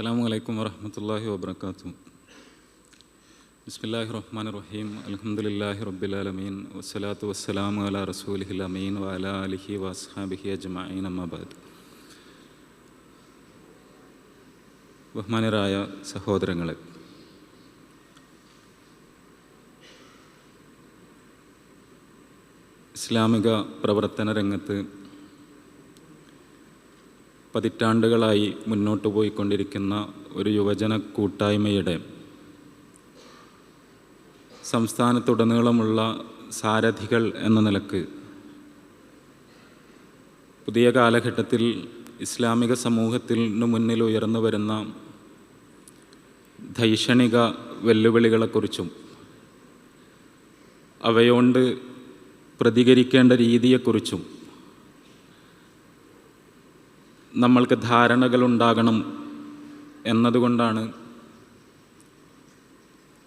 അസ്സാം വലൈക്കും വരഹമുല്ലാഹി വാബർക്കാത്തു ബിസ്മില്ലാഹി റഹ്മാൻ റഹീം. അലഹമുല്ലാഹി റബ്ബിലാലമീൻ വസ്സലാത്തു വസ്സലാമു അല റസൂലിഹിൽ അമീൻ വഅല അലിഹി വസ്ഹാബിഹി അജ്മഈൻ. അമ്മബാദ് ബഹുമാനരായ സഹോദരങ്ങളെ ഇസ്ലാമിക പ്രവർത്തന രംഗത്ത് പതിറ്റാണ്ടുകളായി മുന്നോട്ട് പോയിക്കൊണ്ടിരിക്കുന്ന ഒരു യുവജന കൂട്ടായ്മയുടെ സംസ്ഥാനത്തുടനീളമുള്ള സാരഥികൾ എന്ന നിലയ്ക്ക് പുതിയ കാലഘട്ടത്തിൽ ഇസ്ലാമിക സമൂഹത്തിന് മുന്നിൽ ഉയർന്നു വരുന്ന ധൈഷണിക വെല്ലുവിളികളെക്കുറിച്ചും അവയോണ്ട് പ്രതികരിക്കേണ്ട രീതിയെക്കുറിച്ചും നമ്മൾക്ക് ധാരണകളുണ്ടാകണം എന്നതുകൊണ്ടാണ്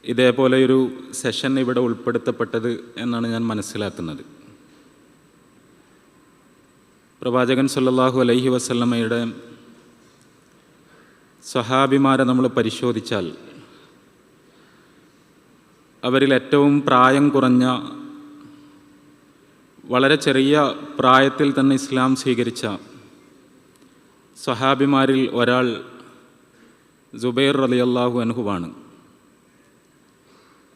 ഇതേപോലെയൊരു സെഷൻ ഇവിടെ ഉൾപ്പെടുത്തപ്പെട്ടത് എന്നാണ് ഞാൻ മനസ്സിലാക്കുന്നത്. പ്രവാചകൻ സല്ലാഹു അലൈഹി വസല്ലമ്മയുടെ സ്വഹാബിമാരെ നമ്മൾ പരിശോധിച്ചാൽ അവരിൽ ഏറ്റവും പ്രായം കുറഞ്ഞ വളരെ ചെറിയ പ്രായത്തിൽ തന്നെ ഇസ്ലാം സ്വീകരിച്ച സഹാബിമാരിൽ ഒരാൾ ജുബൈർ റലിയല്ലാഹു അൻഹുവാണ്.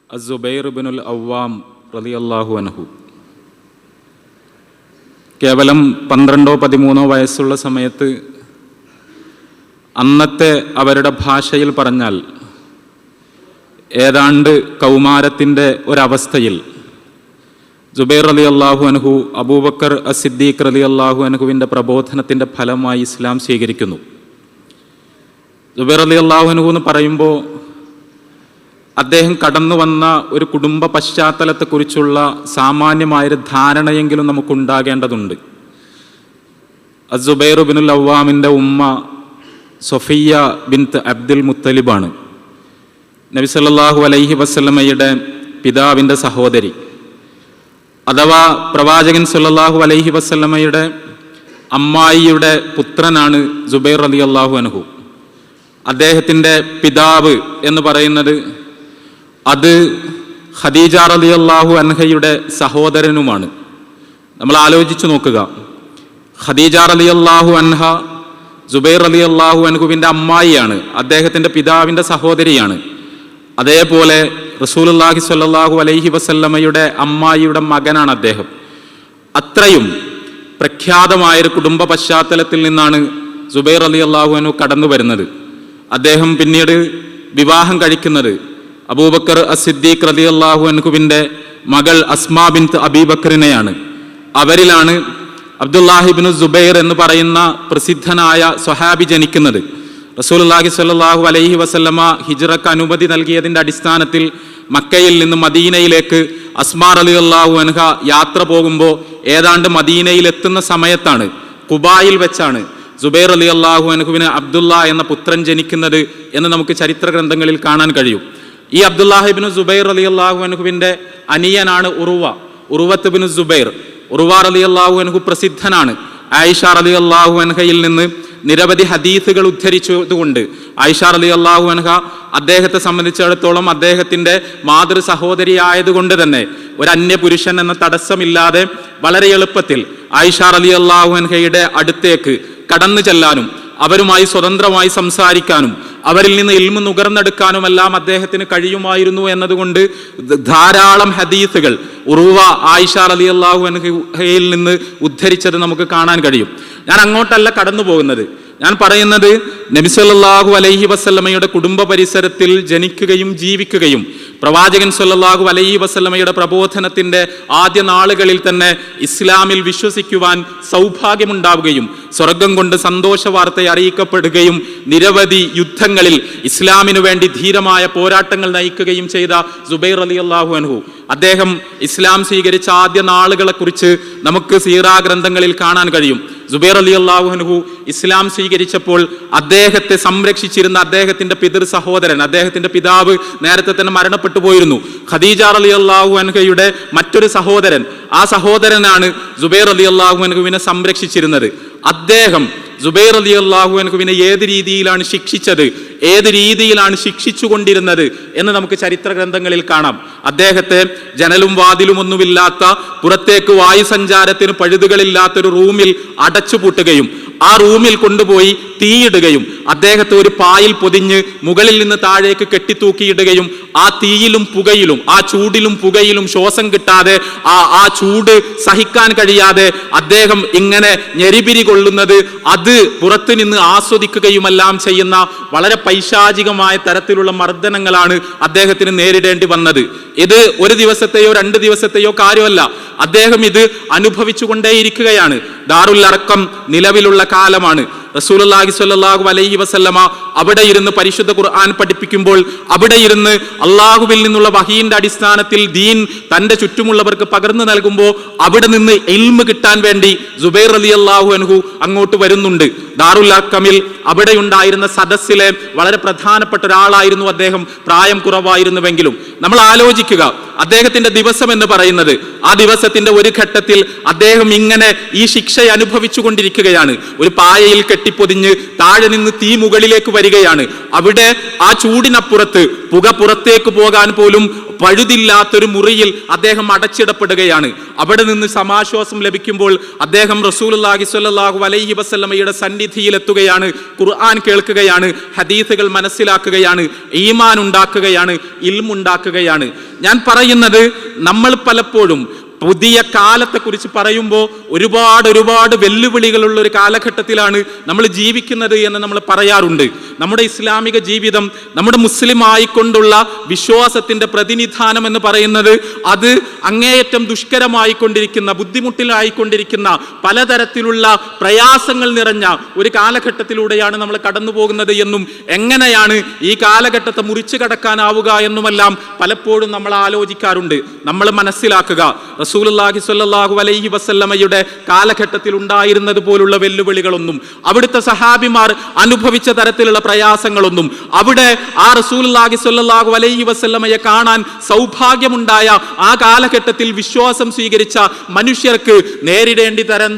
അസുബൈർ ബിനുൽ അവ്വാം റലിയല്ലാഹു അൻഹു. കേവലം പന്ത്രണ്ടോ പതിമൂന്നോ വയസ്സുള്ള സമയത്ത് അന്നത്തെ അവരുടെ ഭാഷയിൽ പറഞ്ഞാൽ ഏതാണ്ട് കൗമാരത്തിന്റെ ഒരവസ്ഥയിൽ ജുബൈർ അലി അള്ളാഹു അനഹു അബൂബക്കർ അസിദ്ദീഖ് അലി അള്ളാഹു അനഹുവിന്റെ പ്രബോധനത്തിന്റെ ഫലമായി ഇസ്ലാം സ്വീകരിക്കുന്നു. ജുബൈർ അലി അള്ളാഹു അനഹു എന്ന് പറയുമ്പോൾ അദ്ദേഹം കടന്നു വന്ന ഒരു കുടുംബ പശ്ചാത്തലത്തെക്കുറിച്ചുള്ള സാമാന്യമായൊരു ധാരണയെങ്കിലും നമുക്കുണ്ടാകേണ്ടതുണ്ട്. അസുബൈർ ബിനുൽ അവ്വാമിന്റെ ഉമ്മ സൊഫിയ ബിൻത്ത് അബ്ദുൽ മുത്തലിബാണ്. നബി സല്ലല്ലാഹു അലൈഹി വസ്ലമയുടെ പിതാവിന്റെ സഹോദരി. അഥവാ പ്രവാചകൻ സുല്ലാഹു അലൈഹി വസല്ലമയുടെ അമ്മായിയുടെ പുത്രനാണ് ജുബൈർ അലി അള്ളാഹു അനഹു അദ്ദേഹത്തിന്റെ പിതാവ് എന്ന് പറയുന്നത് അത് ഖദീജ റലി അള്ളാഹു അൻഹയുടെ സഹോദരനുമാണ്. നമ്മൾ ആലോചിച്ചു നോക്കുക. ഖദീജ റലി അള്ളാഹു അൻഹ ജുബൈർ അലി അള്ളാഹു അൻഹുവിന്റെ അമ്മായിയാണ്. അദ്ദേഹത്തിന്റെ പിതാവിന്റെ സഹോദരിയാണ്. അതേപോലെ റസൂലുല്ലാഹി സ്വല്ലല്ലാഹു അലൈഹി വസല്ലമ്മയുടെ അമ്മായിയുടെ മകനാണ് അദ്ദേഹം. അത്രയും പ്രഖ്യാതമായ ഒരു കുടുംബ പശ്ചാത്തലത്തിൽ നിന്നാണ് സുബൈർ അലി അള്ളാഹുവിനു കടന്നു വരുന്നത്. അദ്ദേഹം പിന്നീട് വിവാഹം കഴിക്കുന്നത് അബൂബക്കർ അസിദ്ദീഖ് അലി അള്ളാഹു അൻഹുവിന്റെ മകൾ അസ്മാ ബിൻ അബീബക്കറിനെയാണ്. അവരിലാണ് അബ്ദുല്ലാഹിബിന് സുബൈർ എന്ന് പറയുന്ന പ്രസിദ്ധനായ സ്വഹാബി ജനിക്കുന്നത്. റസൂലുള്ളാഹി സ്വല്ലല്ലാഹു അലൈഹി വസല്ലമ ഹിജ്റക്ക് അനുമതി നൽകിയതിന്റെ അടിസ്ഥാനത്തിൽ മക്കയിൽ നിന്ന് മദീനയിലേക്ക് അസ്മാർ അലി അള്ളാഹു അൻഹ യാത്ര പോകുമ്പോൾ ഏതാണ്ട് മദീനയിൽ എത്തുന്ന സമയത്താണ് കുബായിൽ വെച്ചാണ് സുബൈർ അലി അള്ളാഹു അൻഹുവിന് അബ്ദുള്ള എന്ന പുത്രൻ ജനിക്കുന്നത് എന്ന് നമുക്ക് ചരിത്ര ഗ്രന്ഥങ്ങളിൽ കാണാൻ കഴിയും. ഈ അബ്ദുല്ലാഹിബിന് സുബൈർ അലി അള്ളാഹു അൻഹുവിന്റെ അനിയനാണ് ഉറുവ ഉറുവത്ത് ബിൻ സുബൈർ. ഉറുവ അലി അള്ളാഹു അൻഹു പ്രസിദ്ധനാണ്. ആയിഷ അലി അള്ളാഹു അൻഹയിൽ നിന്ന് നിരവധി ഹദീസുകൾ ഉദ്ധരിച്ചതുകൊണ്ട് ആയിഷ അലി അള്ളാഹു അൻഹ അദ്ദേഹത്തെ സംബന്ധിച്ചിടത്തോളം അദ്ദേഹത്തിന്റെ മാതൃ സഹോദരി ആയതുകൊണ്ട് തന്നെ ഒരു അന്യപുരുഷൻ എന്ന തടസ്സമില്ലാതെ വളരെ എളുപ്പത്തിൽ ആയിഷ അലി അള്ളാഹു അൻഹയുടെ അടുത്തേക്ക് കടന്നു ചെല്ലാനും അവരുമായി സ്വതന്ത്രമായി സംസാരിക്കാനും അവരിൽ നിന്ന് ഇൽമ നുകർന്നെടുക്കാനുമെല്ലാം അദ്ദേഹത്തിന് കഴിയുമായിരുന്നു എന്നതുകൊണ്ട് ധാരാളം ഹദീസുകൾ ഉറുവ ആയിഷ അലി അള്ളാഹു അൻഹയിൽ നിന്ന് ഉദ്ധരിച്ചത് നമുക്ക് കാണാൻ കഴിയും. ഞാൻ അങ്ങോട്ടല്ല കടന്നു പോകുന്നത് ഞാൻ പറയുന്നത് നബിസല്ലാഹു അലൈഹി വസല്ലമയുടെ കുടുംബ പരിസരത്തിൽ ജനിക്കുകയും ജീവിക്കുകയും പ്രവാചകൻ സല്ലാഹു അലൈഹി വസല്ലമയുടെ പ്രബോധനത്തിന്റെ ആദ്യ നാളുകളിൽ തന്നെ ഇസ്ലാമിൽ വിശ്വസിക്കുവാൻ സൗഭാഗ്യമുണ്ടാവുകയും സ്വർഗം കൊണ്ട് സന്തോഷ വാർത്ത അറിയിക്കപ്പെടുകയും നിരവധി യുദ്ധങ്ങളിൽ ഇസ്ലാമിനു വേണ്ടി ധീരമായ പോരാട്ടങ്ങൾ നയിക്കുകയും ചെയ്ത സുബൈർ അലി അള്ളാഹു അൻഹു. അദ്ദേഹം ഇസ്ലാം സ്വീകരിച്ച ആദ്യ നാളുകളെക്കുറിച്ച് നമുക്ക് സീറാ ഗ്രന്ഥങ്ങളിൽ കാണാൻ കഴിയും. സുബൈർ അലി അള്ളാഹുഹു ഇസ്ലാം സ്വീകരിച്ചപ്പോൾ അദ്ദേഹത്തെ സംരക്ഷിച്ചിരുന്ന അദ്ദേഹത്തിന്റെ പിതൃ സഹോദരൻ അദ്ദേഹത്തിന്റെ പിതാവ് നേരത്തെ തന്നെ മരണപ്പെട്ടു പോയിരുന്നു. ഖദീജ അലി അള്ളാഹു അൻഹയുടെ മറ്റൊരു സഹോദരൻ. ആ സഹോദരനാണ് ജുബേർ അലി അള്ളാഹു അൻഹുവിനെ സംരക്ഷിച്ചിരുന്നത്. അദ്ദേഹം ജുബൈർ അലി അള്ളാഹുവിനെ ഏത് രീതിയിലാണ് ശിക്ഷിച്ചത്? ഏത് രീതിയിലാണ് ശിക്ഷിച്ചുകൊണ്ടിരുന്നത്? എന്ന് നമുക്ക് ചരിത്ര ഗ്രന്ഥങ്ങളിൽ കാണാം. അദ്ദേഹത്തെ ജനലും വാതിലും ഒന്നുമില്ലാത്ത പുറത്തേക്ക് വായു സഞ്ചാരത്തിന് പഴുതുകളില്ലാത്തൊരു റൂമിൽ അടച്ചുപൂട്ടുകയും ആ റൂമിൽ കൊണ്ടുപോയി തീയിടുകയും അദ്ദേഹത്തെ ഒരു പായിൽ പൊതിഞ്ഞ് മുകളിൽ നിന്ന് താഴേക്ക് കെട്ടിത്തൂക്കിയിടുകയും ആ തീയിലും പുകയിലും ആ ചൂടിലും പുകയിലും ശ്വാസം കിട്ടാതെ ആ ആ ചൂട് സഹിക്കാൻ കഴിയാതെ അദ്ദേഹം ഇങ്ങനെ ഞെരിപിരി കൊള്ളുന്നത് അത് പുറത്തു നിന്ന് ആസ്വദിക്കുകയുമെല്ലാം ചെയ്യുന്ന വളരെ പൈശാചികമായ തരത്തിലുള്ള മർദ്ദനങ്ങളാണ് അദ്ദേഹത്തിന് നേരിടേണ്ടി വന്നത്. ഇത് ഒരു ദിവസത്തെയോ രണ്ട് ദിവസത്തെയോ കാര്യമല്ല. അദ്ദേഹം ഇത് അനുഭവിച്ചുകൊണ്ടേയിരിക്കുകയാണ്. ദാറുൽ അറക്കം നിലവിലുള്ള കാലമാണ്. റസൂലുള്ളാഹി സ്വല്ലല്ലാഹു അലൈഹി വസല്ലമ അവിടെ ഇരുന്ന് പരിശുദ്ധ ഖുർആൻ പഠിപ്പിക്കുമ്പോൾ അവിടെ ഇരുന്ന് അള്ളാഹുവിൽ നിന്നുള്ള വഹീന്റെ അടിസ്ഥാനത്തിൽ ദീൻ തന്റെ ചുറ്റുമുള്ളവർക്ക് പകർന്നു നൽകുമ്പോൾ അവിടെ നിന്ന് എൽമ് കിട്ടാൻ വേണ്ടി ജുബൈർ അലി അള്ളാഹു അൻഹു അങ്ങോട്ട് വരുന്നുണ്ട്. ദാറുൽ അവിടെ ഉണ്ടായിരുന്ന സദസ്സിലെ വളരെ പ്രധാനപ്പെട്ട ഒരാളായിരുന്നു അദ്ദേഹം. പ്രായം കുറവായിരുന്നുവെങ്കിലും നമ്മൾ ആലോചിക്കുക അദ്ദേഹത്തിന്റെ ദിവസം എന്ന് പറയുന്നത് ആ ദിവസത്തിന്റെ ഒരു ഘട്ടത്തിൽ അദ്ദേഹം ഇങ്ങനെ ഈ ശിക്ഷ അനുഭവിച്ചു കൊണ്ടിരിക്കുകയാണ് ഒരു പായയിൽ കെട്ടിപ്പൊതിഞ്ഞ് താഴെ നിന്ന് തീ മുകളിലേക്ക് വരികയാണ്. അവിടെ ആ ചൂടിനപ്പുറത്ത് പുക പുറത്തേക്ക് പോകാൻ പോലും പഴുതില്ലാത്തൊരു മുറിയിൽ അദ്ദേഹം അടച്ചിടപ്പെടുകയാണ്. അവിടെ നിന്ന് സമാശ്വാസം ലഭിക്കുമ്പോൾ അദ്ദേഹം റസൂലുള്ളാഹി സ്വല്ലല്ലാഹു അലൈഹി വസ്ലമയുടെ സന്നിധിയിൽ എത്തുകയാണ് ഖുർആൻ കേൾക്കുകയാണ് ഹദീസുകൾ മനസ്സിലാക്കുകയാണ് ഈമാൻ ഉണ്ടാക്കുകയാണ് ഇൽമുണ്ടാക്കുകയാണ്. ഞാൻ പറയുന്നത് നമ്മൾ പലപ്പോഴും പുതിയ കാലത്തെക്കുറിച്ച് പറയുമ്പോൾ ഒരുപാട് ഒരുപാട് വെല്ലുവിളികളുള്ള ഒരു കാലഘട്ടത്തിലാണ് നമ്മൾ ജീവിക്കുന്നത് എന്ന് നമ്മൾ പറയാറുണ്ട്. നമ്മുടെ ഇസ്ലാമിക ജീവിതം നമ്മുടെ മുസ്ലിം ആയിക്കൊണ്ടുള്ള വിശ്വാസത്തിന്റെ പ്രതിനിധാനം എന്ന് പറയുന്നത് അത് അങ്ങേയറ്റം ദുഷ്കരമായിക്കൊണ്ടിരിക്കുന്ന ബുദ്ധിമുട്ടിലായിക്കൊണ്ടിരിക്കുന്ന പലതരത്തിലുള്ള പ്രയാസങ്ങൾ നിറഞ്ഞ ഒരു കാലഘട്ടത്തിലൂടെയാണ് നമ്മൾ കടന്നു പോകുന്നത് എന്നും എങ്ങനെയാണ് ഈ കാലഘട്ടത്തെ മുറിച്ചു കടക്കാനാവുക എന്നുമെല്ലാം പലപ്പോഴും നമ്മൾ ആലോചിക്കാറുണ്ട്. നമ്മൾ മനസ്സിലാക്കുക റസൂലുള്ളാഹി സ്വല്ലല്ലാഹു അലൈഹി വസല്ലമയുടെ കാലഘട്ടത്തിൽ ഉണ്ടായിരുന്നത് പോലുള്ള വെല്ലുവിളികളൊന്നും അവിടുത്തെ സഹാബിമാർ അനുഭവിച്ച തരത്തിലുള്ള പ്രയാസങ്ങളൊന്നും അവിടെ ആ റസൂലുള്ളാഹി സ്വല്ലല്ലാഹു അലൈഹി വസല്ലമയെ കാണാൻ സൗഭാഗ്യമുണ്ടായ ആ കാലഘട്ടത്തിൽ വിശ്വാസം സ്വീകരിച്ച മനുഷ്യർക്ക് നേരിടേണ്ടി തരം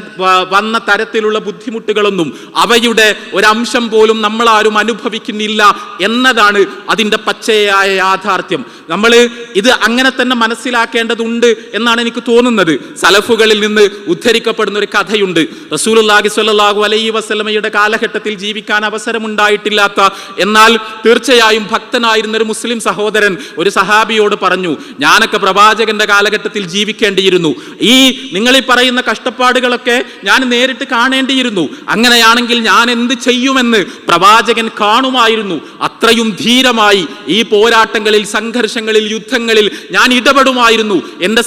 വന്ന തരത്തിലുള്ള ബുദ്ധിമുട്ടുകളൊന്നും അവയുടെ ഒരംശം പോലും നമ്മളാരും അനുഭവിക്കുന്നില്ല എന്നതാണ് അതിന്റെ പച്ചയായ യാഥാർത്ഥ്യം. നമ്മൾ ഇത് അങ്ങനെ തന്നെ മനസ്സിലാക്കേണ്ടതുണ്ട് എന്നാണ് എനിക്ക് തോന്നുന്നത് സലഫുകളിൽ നിന്ന് ഉദ്ധരിക്കപ്പെടുന്ന ഒരു കഥയുണ്ട്. റസൂലുള്ളാഹി സ്വല്ലല്ലാഹു അലൈഹി വസല്ലമയുടെ കാലഘട്ടത്തിൽ ജീവിക്കാൻ അവസരമുണ്ടായിട്ടില്ലാത്ത എന്നാൽ തീർച്ചയായും ഭക്തനായിരുന്ന ഒരു മുസ്ലിം സഹോദരൻ ഒരു സഹാബിയോട് പറഞ്ഞു ഞാനൊക്കെ പ്രവാചകന്റെ കാലഘട്ടത്തിൽ ജീവിക്കേണ്ടിയിരുന്നു. ഈ നിങ്ങൾ ഈ പറയുന്ന കഷ്ടപ്പാടുകളൊക്കെ ഞാൻ നേരിട്ട് കാണേണ്ടിയിരുന്നു. അങ്ങനെയാണെങ്കിൽ ഞാൻ എന്ത് ചെയ്യുമെന്ന് പ്രവാചകൻ കാണുമായിരുന്നു. അത്രയും ധീരമായി ഈ പോരാട്ടങ്ങളിൽ സംഘർഷങ്ങളിൽ യുദ്ധങ്ങളിൽ ഞാൻ ഇടപെടുമായിരുന്നു. എന്റെ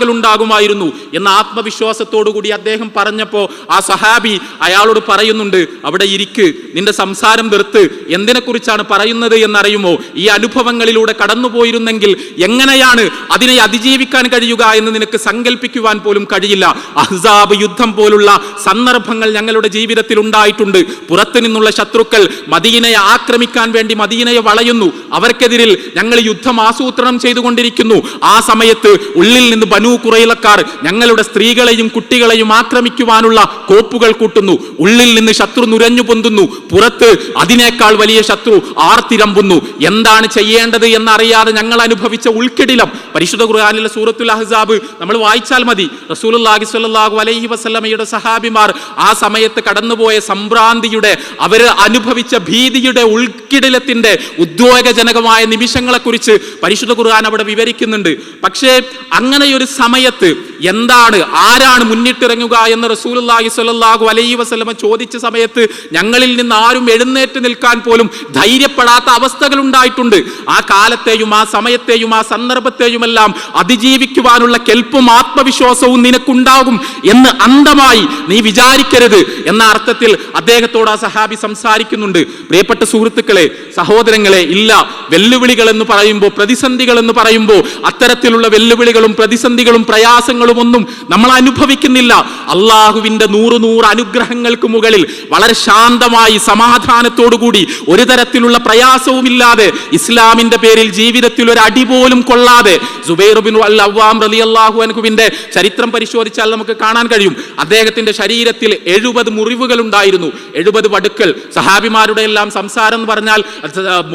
സംഭാവനകൾ ഉണ്ടാകുമായിരുന്നു എന്ന ആത്മവിശ്വാസത്തോടുകൂടി അദ്ദേഹം പറഞ്ഞപ്പോൾ ആ സഹാബി അയാളോട് പറയുന്നുണ്ട് അവിടെ ഇരിക്ക് നിന്റെ സംസാരം നിർത്ത് എന്തിനെക്കുറിച്ചാണ് പറയുന്നത് എന്നറിയുമോ? ഈ അനുഭവങ്ങളിലൂടെ കടന്നുപോയിരുന്നെങ്കിൽ എങ്ങനെയാണ് അതിനെ അതിജീവിക്കാൻ കഴിയുക എന്ന് നിനക്ക് സങ്കല്പിക്കുവാൻ പോലും കഴിയില്ല. അഹ്സാബ് യുദ്ധം പോലുള്ള സന്ദർഭങ്ങൾ ഞങ്ങളുടെ ജീവിതത്തിൽ ഉണ്ടായിട്ടുണ്ട്. പുറത്തു നിന്നുള്ള ശത്രുക്കൾ മദീനയെ ആക്രമിക്കാൻ വേണ്ടി മദീനയെ വളയുന്നു. അവർക്കെതിരിൽ ഞങ്ങൾ യുദ്ധം ആസൂത്രണം ചെയ്തുകൊണ്ടിരിക്കുന്നു. ആ സമയത്ത് ഉള്ളിൽ നിന്ന് ബനു കുറയിലക്കാർ ഞങ്ങളുടെ സ്ത്രീകളെയും കുട്ടികളെയും ആക്രമിക്കുവാനുള്ള കോപ്പുകൾ കൂട്ടുന്നു. ഉള്ളിൽ നിന്ന് ശത്രു നുരഞ്ഞു പൊന്തുന്നു. പുറത്ത് അതിനേക്കാൾ വലിയ ശത്രു ആർത്തിരമ്പുന്നു. എന്താണ് ചെയ്യേണ്ടത് എന്നറിയാതെ ഞങ്ങൾ അനുഭവിച്ച ഉൾക്കിടിലം. പരിശുദ്ധ ഖുർആാനിലെ സൂറത്തുൽ അഹ്സാബ് നമ്മൾ വായിച്ചാൽ മതി. റസൂലുള്ളാഹി സ്വല്ലല്ലാഹു അലൈഹി വസല്ലമയുടെ സഹാബിമാർ ആ സമയത്ത് കടന്നുപോയ സംഭ്രാന്തിയുടെ അവർ അനുഭവിച്ച ഭീതിയുടെ ഉൾക്കിടിലത്തിന്റെ ഉദ്വേഗജനകമായ നിമിഷങ്ങളെക്കുറിച്ച് പരിശുദ്ധ ഖുർആൻ അവിടെ വിവരിക്കുന്നുണ്ട്. പക്ഷേ അങ്ങനെയൊരു സമയത്ത് എന്താണ് ആരാണ് മുന്നിട്ടിറങ്ങുക എന്ന് റസൂലുള്ളാഹി സ്വല്ലല്ലാഹു അലൈ വസ്ലമ ചോദിച്ച സമയത്ത് ഞങ്ങളിൽ നിന്ന് ആരും എഴുന്നേറ്റ് നിൽക്കാൻ പോലും ധൈര്യപ്പെടാത്ത അവസ്ഥകൾ ഉണ്ടായിട്ടുണ്ട്. ആ കാലത്തെയും ആ സമയത്തെയും ആ സന്ദർഭത്തെയുമെല്ലാം അതിജീവിക്കുവാനുള്ള കെൽപ്പും ആത്മവിശ്വാസവും നിനക്കുണ്ടാകും എന്ന് അന്തമായി നീ വിചാരിക്കരുത് എന്ന അർത്ഥത്തിൽ അദ്ദേഹത്തോട് ആ സഹാബി സംസാരിക്കുന്നുണ്ട്. പ്രിയപ്പെട്ട സുഹൃത്തുക്കളെ സഹോദരങ്ങളെ ഇല്ല വെല്ലുവിളികൾ എന്ന് പറയുമ്പോൾ പ്രതിസന്ധികൾ എന്ന് പറയുമ്പോൾ അത്തരത്തിലുള്ള വെല്ലുവിളികളും പ്രതിസന്ധികളും വെല്ലുവിളികളും പ്രയാസങ്ങളും ഒന്നും നമ്മൾ അനുഭവിക്കുന്നില്ല. അള്ളാഹുവിന്റെ നൂറ് നൂറ് അനുഗ്രഹങ്ങൾക്ക് മുകളിൽ വളരെ ശാന്തമായി സമാധാനത്തോടുകൂടി ഒരു തരത്തിലുള്ള പ്രയാസവുമില്ലാതെ ഇസ്ലാമിന്റെ പേരിൽ ജീവിതത്തിൽ ഒരു അടി പോലും കൊള്ളാതെ സുബൈറുബിൻ അൽ അവ്വാം റലി അള്ളാഹു അൻഹുവിന്റെ ചരിത്രം പരിശോധിച്ചാൽ നമുക്ക് കാണാൻ കഴിയും. അദ്ദേഹത്തിന്റെ ശരീരത്തിൽ എഴുപത് മുറിവുകൾ ഉണ്ടായിരുന്നു എഴുപത് വടുക്കൾ സഹാബിമാരുടെ എല്ലാം സംസാരം എന്ന് പറഞ്ഞാൽ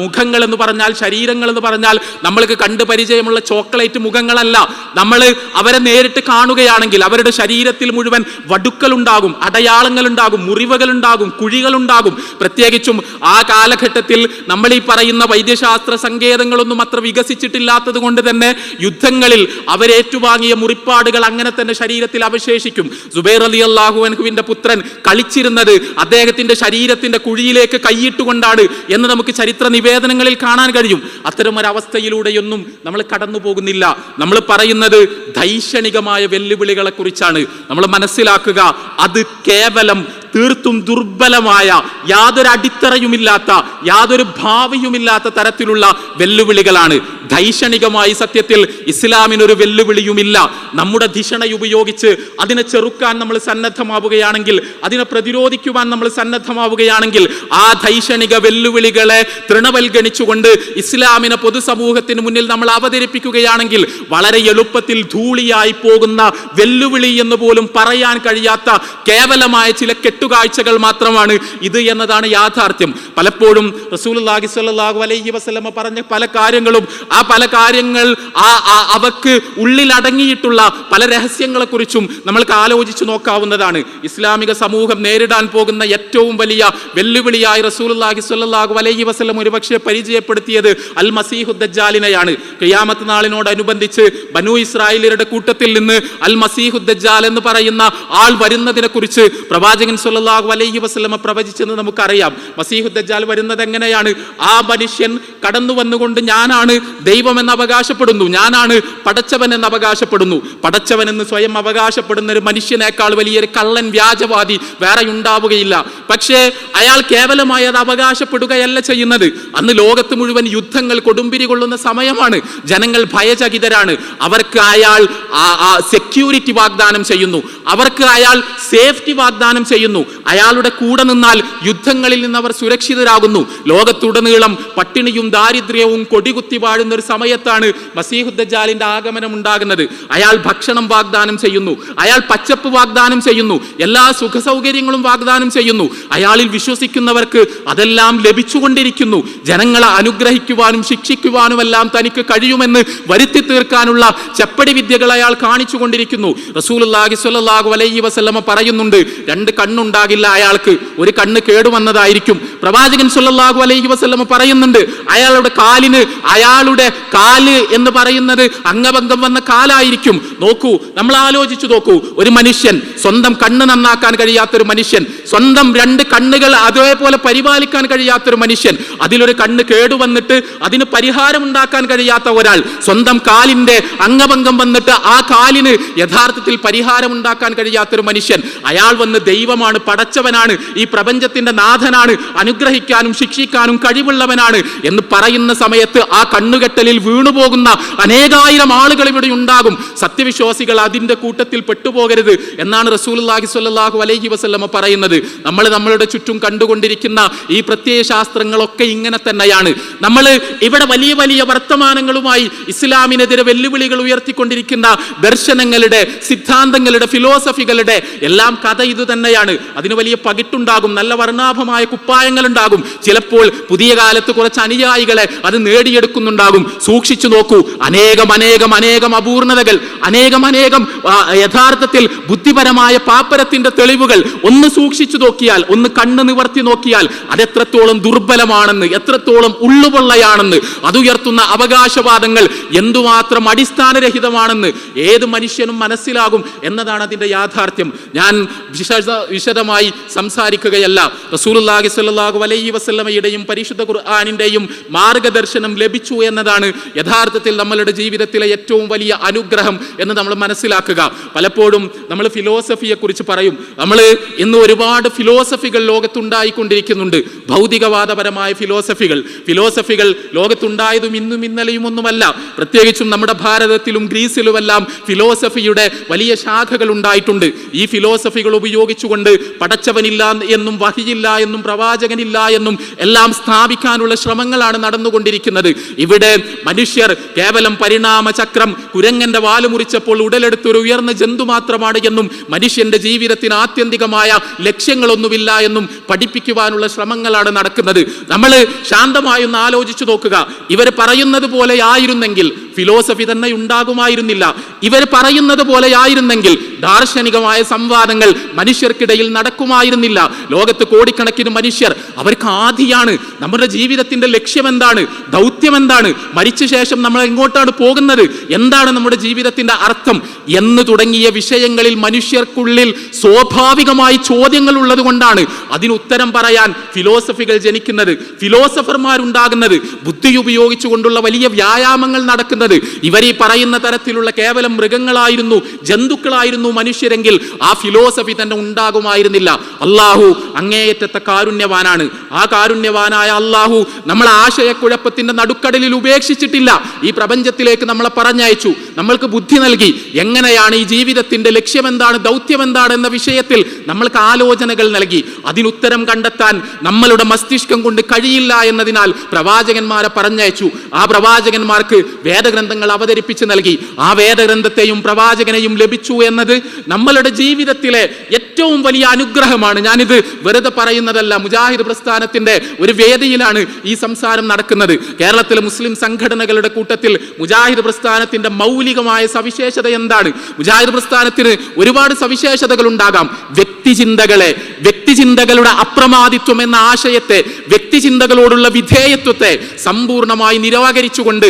മുഖങ്ങൾ എന്ന് പറഞ്ഞാൽ ശരീരങ്ങൾ എന്ന് പറഞ്ഞാൽ നമ്മൾക്ക് കണ്ടു പരിചയമുള്ള ചോക്ലേറ്റ് മുഖങ്ങളല്ല. നമ്മൾ അവരെ നേരിട്ട് കാണുകയാണെങ്കിൽ അവരുടെ ശരീരത്തിൽ മുഴുവൻ മുറിവുകൾ ഉണ്ടാകും കുഴികൾ ഉണ്ടാകും പ്രത്യേകിച്ചും ആ കാലഘട്ടത്തിൽ നമ്മൾ ഈ പറയുന്ന വൈദ്യശാസ്ത്ര സങ്കേതങ്ങളൊന്നും അത്ര വികസിച്ചിട്ടില്ലാത്തത് കൊണ്ട് തന്നെ യുദ്ധങ്ങളിൽ അവരേറ്റുവാങ്ങിയ മുറിപ്പാടുകൾ അങ്ങനെ തന്നെ ശരീരത്തിൽ അവശേഷിക്കും. സുബൈർ അലി അള്ളാഹു അൻഹുവിന്റെ പുത്രൻ കളിച്ചിരുന്നത് അദ്ദേഹത്തിന്റെ ശരീരത്തിന്റെ കുഴിയിലേക്ക് കൈയിട്ടുകൊണ്ടാണ് എന്ന് നമുക്ക് ചരിത്ര നിവേദനങ്ങളിൽ കാണാൻ കഴിയും. അത്തരം ഒരു അവസ്ഥയിലൂടെയൊന്നും നമ്മൾ കടന്നു പോകുന്നില്ല നമ്മൾ പറയുന്നത് ദൈക്ഷണികമായ വെല്ലുവിളികളെ കുറിച്ചാണ് നമ്മൾ മനസ്സിലാക്കുക. അത് കേവലം തീർത്തും ദുർബലമായ യാതൊരു അടിത്തറയുമില്ലാത്ത യാതൊരു ഭാവിയുമില്ലാത്ത തരത്തിലുള്ള വെല്ലുവിളികളാണ്. ദൈക്ഷണികമായി സത്യത്തിൽ ഇസ്ലാമിനൊരു വെല്ലുവിളിയുമില്ല. നമ്മുടെ ധിഷണ ഉപയോഗിച്ച് അതിനെ ചെറുക്കാൻ നമ്മൾ സന്നദ്ധമാവുകയാണെങ്കിൽ അതിനെ പ്രതിരോധിക്കുവാൻ നമ്മൾ സന്നദ്ധമാവുകയാണെങ്കിൽ ആ ദൈക്ഷണിക വെല്ലുവിളികളെ തൃണവൽഗണിച്ചുകൊണ്ട് ഇസ്ലാമിനെ പൊതുസമൂഹത്തിന് മുന്നിൽ നമ്മൾ അവതരിപ്പിക്കുകയാണെങ്കിൽ വളരെ എളുപ്പത്തിൽ ധൂളിയായി പോകുന്ന വെല്ലുവിളി എന്ന് പോലും പറയാൻ കഴിയാത്ത കേവലമായ ചില കെട്ടുകാഴ്ചകൾ മാത്രമാണ് ഇത് എന്നതാണ് യാഥാർത്ഥ്യം. പലപ്പോഴും റസൂലുള്ളാഹി സ്വല്ലല്ലാഹു അലൈഹി വസല്ലമ പറഞ്ഞ പല കാര്യങ്ങളും ആ പല കാര്യങ്ങൾ ആ അവക്ക് ഉള്ളിലടങ്ങിയിട്ടുള്ള പല രഹസ്യങ്ങളെക്കുറിച്ചും നമ്മൾക്ക് ആലോചിച്ചു നോക്കാവുന്നതാണ്. ഇസ്ലാമിക സമൂഹം നേരിടാൻ പോകുന്ന ഏറ്റവും വലിയ വെല്ലുവിളിയായി റസൂലുള്ളാഹി സ്വല്ലല്ലാഹു അലൈഹി വസല്ലം ഒരുപക്ഷെ പരിചയപ്പെടുത്തിയത് അൽ മസീഹുദ് ദജ്ജാലിനെയാണ്. ഖിയാമത്ത് നാളിനോടനുബന്ധിച്ച് ബനു ഇസ്രായേലരുടെ കൂട്ടത്തിൽ നിന്ന് അൽ മസീഹു ദജ്ജാൽ എന്ന് പറയുന്ന ആൾ വരുന്നതിനെ കുറിച്ച് പ്രവാചകൻ സുല്ലാഹു അലൈഹി വസ്ലമ പ്രവചിച്ചെന്ന് നമുക്കറിയാം. മസീഹു ദജ്ജാൽ വരുന്നത് എങ്ങനെയാണ്? ആ മനുഷ്യൻ കടന്നു വന്നുകൊണ്ട് ഞാനാണ് ദൈവം എന്ന് അവകാശപ്പെടുന്നു. ഞാനാണ് പടച്ചവൻ എന്ന് അവകാശപ്പെടുന്നു. പടച്ചവൻ എന്ന് സ്വയം അവകാശപ്പെടുന്ന ഒരു മനുഷ്യനേക്കാൾ വലിയൊരു കള്ളൻ വ്യാജവാദി വേറെ ഉണ്ടാവുകയില്ല. പക്ഷേ അയാൾ കേവലമായി അത് അവകാശപ്പെടുകയല്ല ചെയ്യുന്നത്. അന്ന് ലോകത്ത് മുഴുവൻ യുദ്ധങ്ങൾ കൊടുമ്പിരി കൊള്ളുന്ന സമയമാണ്. ജനങ്ങൾ ഭയചകിതരാണ്. അവർക്ക് അയാൾ സെക്യൂരിറ്റി വാഗ്ദാനം ചെയ്യുന്നു. അവർക്ക് അയാൾ സേഫ്റ്റി വാഗ്ദാനം ചെയ്യുന്നു. അയാളുടെ കൂടെ നിന്നാൽ യുദ്ധങ്ങളിൽ നിന്ന് അവർ സുരക്ഷിതരാകുന്നു. ലോകത്തുടനീളം പട്ടിണിയും ദാരിദ്ര്യവും കൊടികുത്തി വാഴുന്ന ഒരു സമയത്താണ് മസീഹുദ്ദജാലിന്റെ ആഗമനം ഉണ്ടാകുന്നത്. അയാൾ ഭക്ഷണം വാഗ്ദാനം ചെയ്യുന്നു. അയാൾ പച്ചപ്പ് വാഗ്ദാനം ചെയ്യുന്നു. എല്ലാ സുഖ സൗകര്യങ്ങളും വാഗ്ദാനം ചെയ്യുന്നു. അയാളിൽ വിശ്വസിക്കുന്നവർക്ക് അതെല്ലാം ലഭിച്ചുകൊണ്ടിരിക്കുന്നു. ജനങ്ങളെ അനുഗ്രഹിക്കുവാനും ശിക്ഷിക്കുവാനും എല്ലാം തനിക്ക് കഴിയുമെന്ന് വരുത്തി തീർക്കാനുള്ള ചെപ്പടി വിദ്യകൾ അയാൾ കാണിച്ചുകൊണ്ടിരിക്കുന്നു റസൂലുള്ളാഹി സ്വല്ലല്ലാഹു അലൈഹി വസല്ലമ പറയുന്നുണ്ട് രണ്ട് കണ്ണുണ്ടാകില്ല അയാൾക്ക് ഒരു കണ്ണ് കേടുവന്നതായിരിക്കും. പ്രവാചകൻ സ്വല്ലല്ലാഹു അലൈഹി വസല്ലമ പറയുന്നുണ്ട് അയാളുടെ കാലിന് അയാളുടെ കാൽ എന്ന് പറയുന്നത് അംഗഭംഗം വന്ന കാലായിരിക്കും. നോക്കൂ നമ്മൾ ആലോചിച്ചു നോക്കൂ ഒരു മനുഷ്യൻ സ്വന്തം കണ്ണ് നന്നാക്കാൻ കഴിയാത്തൊരു മനുഷ്യൻ സ്വന്തം രണ്ട് കണ്ണുകൾ അതേപോലെ പരിപാലിക്കാൻ കഴിയാത്തൊരു മനുഷ്യൻ അതിലൊരു കണ്ണ് കേടുവന്നിട്ട് അതിന് പരിഹാരം ഉണ്ടാക്കാൻ കഴിയാത്ത ഒരാൾ സ്വന്തം കാലിന്റെ അംഗഭംഗം വന്നിട്ട് ആ കാലിന് യഥാർത്ഥത്തിൽ പരിഹാരം ഉണ്ടാക്കാൻ കഴിയാത്തൊരു മനുഷ്യൻ. അയാൾ വന്ന് ദൈവമാണ് പടച്ചവനാണ് ഈ പ്രപഞ്ചത്തിന്റെ നാഥനാണ് അനുഗ്രഹിക്കാനും ശിക്ഷിക്കാനും കഴിവുള്ളവനാണ് എന്ന് പറയുന്ന സമയത്ത് ആ കണ്ണുകെട്ടലിൽ വീണുപോകുന്ന അനേകായിരം ആളുകൾ ഇവിടെ ഉണ്ടാകും. സത്യവിശ്വാസികൾ അതിന്റെ കൂട്ടത്തിൽ പെട്ടുപോകരുത് എന്നാണ് റസൂലുള്ളാഹി സ്വല്ലല്ലാഹു അലൈഹി വസല്ലമ പറയുന്നത്. നമ്മൾ നമ്മളുടെ ചുറ്റും കണ്ടുകൊണ്ടിരിക്കുന്ന ഈ പ്രത്യയ ശാസ്ത്രങ്ങളൊക്കെ ഇങ്ങനെ തന്നെയാണ്. നമ്മൾ ഇവിടെ വലിയ വലിയ വർത്തമാനങ്ങളുമായി ഇസ്ലാമിനെതിരെ വെല്ലുവിളികൾ ഉയർത്തിക്കൊണ്ടിരിക്കുന്ന ദർശനങ്ങളുടെ സിദ്ധാന്തങ്ങളുടെ ഫിലോസഫികളുടെ എല്ലാം കഥ ഇത് തന്നെയാണ്. അതിന് വലിയ പകിട്ടുണ്ടാകും നല്ല വർണാഭമായ കുപ്പായങ്ങൾ ഉണ്ടാകും ചിലപ്പോൾ പുതിയ കാലത്ത് കുറച്ച് അനുയായികളെ അത് നേടിയെടുക്കുന്നുണ്ടാകും. സൂക്ഷിച്ചു നോക്കൂ അനേകം അനേകം അനേകം അപൂർണതകൾ അനേകം അനേകം യഥാർത്ഥത്തിൽ ബുദ്ധിപരമായ പാപ്പരത്തിന്റെ തെളിവുകൾ ഒന്ന് സൂക്ഷിച്ചു നോക്കിയാൽ ഒന്ന് കണ്ണ് നിവർത്തി നോക്കിയാൽ അതെത്രത്തോളം ദുർബലമാണെന്ന് എത്രത്തോളം ഉള്ളുപൊള്ളയാണെന്ന് അതുയർത്തുന്ന അവകാശവാദങ്ങൾ എന്തുമാത്രം അടിസ്ഥാനരഹിതമാണെന്ന് ഏത് മനുഷ്യനും മനസ്സിലാകും എന്നതാണ് അതിന്റെ യാഥാർത്ഥ്യം. ഞാൻ വിശദ വിശദമായി സംസാരിക്കുകയല്ല. റസൂലുള്ളാഹി സ്വല്ലല്ലാഹു അലൈഹി വസല്ലമയുടെയും പരിശുദ്ധ ഖുർആാനിന്റെയും മാർഗദർശനം ലഭിച്ചു എന്നതാണ് യഥാർത്ഥത്തിൽ നമ്മളുടെ ജീവിതത്തിലെ ഏറ്റവും വലിയ അനുഗ്രഹം എന്ന് നമ്മൾ മനസ്സിലാക്കുക. പലപ്പോഴും നമ്മൾ ഫിലോസഫിയെ കുറിച്ച് പറയും. നമ്മൾ ഇന്ന് ഒരുപാട് ഫിലോസഫികൾ ലോകത്തുണ്ടായിക്കൊണ്ടിരിക്കുന്നുണ്ട്. ഭൗതികവാദപരമായ ഫിലോസഫികൾ. ഫിലോസഫികൾ ലോകത്തുണ്ടായതും ഇന്നും ഇന്നലെയും ഒന്നുമല്ല. പ്രത്യേകിച്ചും നമ്മുടെ ഭാരതത്തിലും ഗ്രീസിലുമെല്ലാം ഫിലോസഫിയുടെ വലിയ ശാഖകൾ ഉണ്ടായിട്ടുണ്ട്. ഈ ഫിലോസഫികൾ ഉപയോഗിച്ചുകൊണ്ട് പടച്ചവനില്ല എന്നും വഹിയില്ല എന്നും പ്രവാചകനില്ല എന്നും എല്ലാം സ്ഥാപിക്കാനുള്ള ശ്രമങ്ങളാണ് നടന്നുകൊണ്ടിരിക്കുന്നത്. ഇവിടെ മനുഷ്യർ കേവലം പരിണാമചക്രം കുരങ്ങന്റെ വാൽ മുറിച്ചപ്പോൾ ഉടലെടുത്തൊരു ഉയർന്ന ജന്തു മാത്രമാണ് എന്നും മനുഷ്യന്റെ ജീവിതത്തിന് ആത്യന്തികമായ ലക്ഷ്യങ്ങളൊന്നുമില്ല എന്നും പഠിപ്പിക്കുവാനുള്ള ശ്രമങ്ങളാണ് നടക്കുന്നത്. നമ്മൾ ശാന്തമായി ഒന്ന് ആലോചിച്ചു നോക്കുക. ഇവർ പറയുന്നത് പോലെ ആയിരുന്നെങ്കിൽ ഫിലോസഫി തന്നെ ഉണ്ടാകുമായിരുന്നില്ല. ഇവർ പറയുന്നത് പോലെ ആയിരുന്നെങ്കിൽ ദാർശനികമായ സംവാദങ്ങൾ മനുഷ്യർക്കിടയിൽ നടക്കുമായിരുന്നില്ല. ലോകത്ത് കോടിക്കണക്കിന് മനുഷ്യർ അവർക്ക് ആദിയാണ് നമ്മുടെ ജീവിതത്തിന്റെ ലക്ഷ്യം എന്താണ് ദൗത്യം എന്താണ് മരിച്ച ശേഷം നമ്മൾ എങ്ങോട്ടാണ് പോകുന്നത്? എന്താണ് നമ്മുടെ ജീവിതത്തിന്റെ അർത്ഥം? എന്ന് തുടങ്ങിയ വിഷയങ്ങളിൽ മനുഷ്യർക്കുള്ളിൽ സ്വാഭാവികമായി ചോദ്യങ്ങൾ ഉള്ളത് കൊണ്ടാണ് അതിന് ഉത്തരം പറയാൻ ഫിലോസഫികൾ ജനിക്കുന്നത്. ഫിലോസഫർമാരുണ്ടാകുന്നത് ബുദ്ധി ഉപയോഗിച്ചുകൊണ്ടുള്ള വലിയ വ്യായാമങ്ങൾ നടക്കുന്നത് ഇവർ ഈ പറയുന്ന തരത്തിലുള്ള കേവലം മൃഗങ്ങളായിരുന്നു ജന്തുക്കളായിരുന്നു മനുഷ്യരെങ്കിൽ ആ ഫിലോസഫി തന്നെ ഉണ്ടാകുമായിരുന്നില്ല. അള്ളാഹു അങ്ങേയറ്റത്തെ കാരുണ്യവാനാണ്. ആ കാരുണ്യവാനായ അള്ളാഹു നമ്മളെ ആശയക്കുഴപ്പത്തിന്റെ നടുക്കടലിൽ ഉപേക്ഷിച്ചിട്ടില്ല. ഈ പ്രപഞ്ചത്തിലേക്ക് നമ്മളെ പറഞ്ഞയച്ചു. നമ്മൾക്ക് ബുദ്ധി നൽകി. എങ്ങനെയാണ് ഈ ജീവിതത്തിന്റെ ലക്ഷ്യമെന്താണ് ദൗത്യം എന്താണ് എന്ന വിഷയത്തിൽ നമ്മൾക്ക് ആലോചനകൾ നൽകി. അതിനുത്തരം കണ്ടെത്താൻ നമ്മളുടെ മസ്തിഷ്കം കൊണ്ട് കഴിയില്ല എന്നതിനാൽ പ്രവാചകന്മാരെ പറഞ്ഞയച്ചു. ആ പ്രവാചകന്മാർക്ക് വേദഗ്രന്ഥങ്ങൾ അവതരിപ്പിച്ച് നൽകി. ആ വേദഗ്രന്ഥത്തെയും പ്രവാചകനെയും ലഭിച്ചു എന്നത് നമ്മളുടെ ജീവിതത്തിലെ ഏറ്റവും വലിയ അനുഗ്രഹമാണ്. ഞാനിത് വെറുതെ പറയുന്നതല്ല. മുജാഹിദ് പ്രസ്ഥാനത്തിന്റെ ഒരു വേദിയിലാണ് ഈ സംസാരം നടക്കുന്നത്. കേരളത്തിലെ മുസ്ലിം സംഘടനകളുടെ കൂട്ടത്തിൽ മുജാഹിദ് പ്രസ്ഥാനത്തിന്റെ മൗലികമായ സവിശേഷത എന്താണ്? മുജാഹിദ് പ്രസ്ഥാനത്തിന് ഒരുപാട് സവിശേഷതകൾ ഉണ്ടാകാം. വ്യക്തിചിന്തകളെ വ്യക്തിചിന്തകളുടെ അപ്രമാദിത്വം എന്ന ആശയത്തെ വ്യക്തിചിന്തകളോടുള്ള വിധേയത്വത്തെ സമ്പൂർണമായി നിരാകരിച്ചുകൊണ്ട്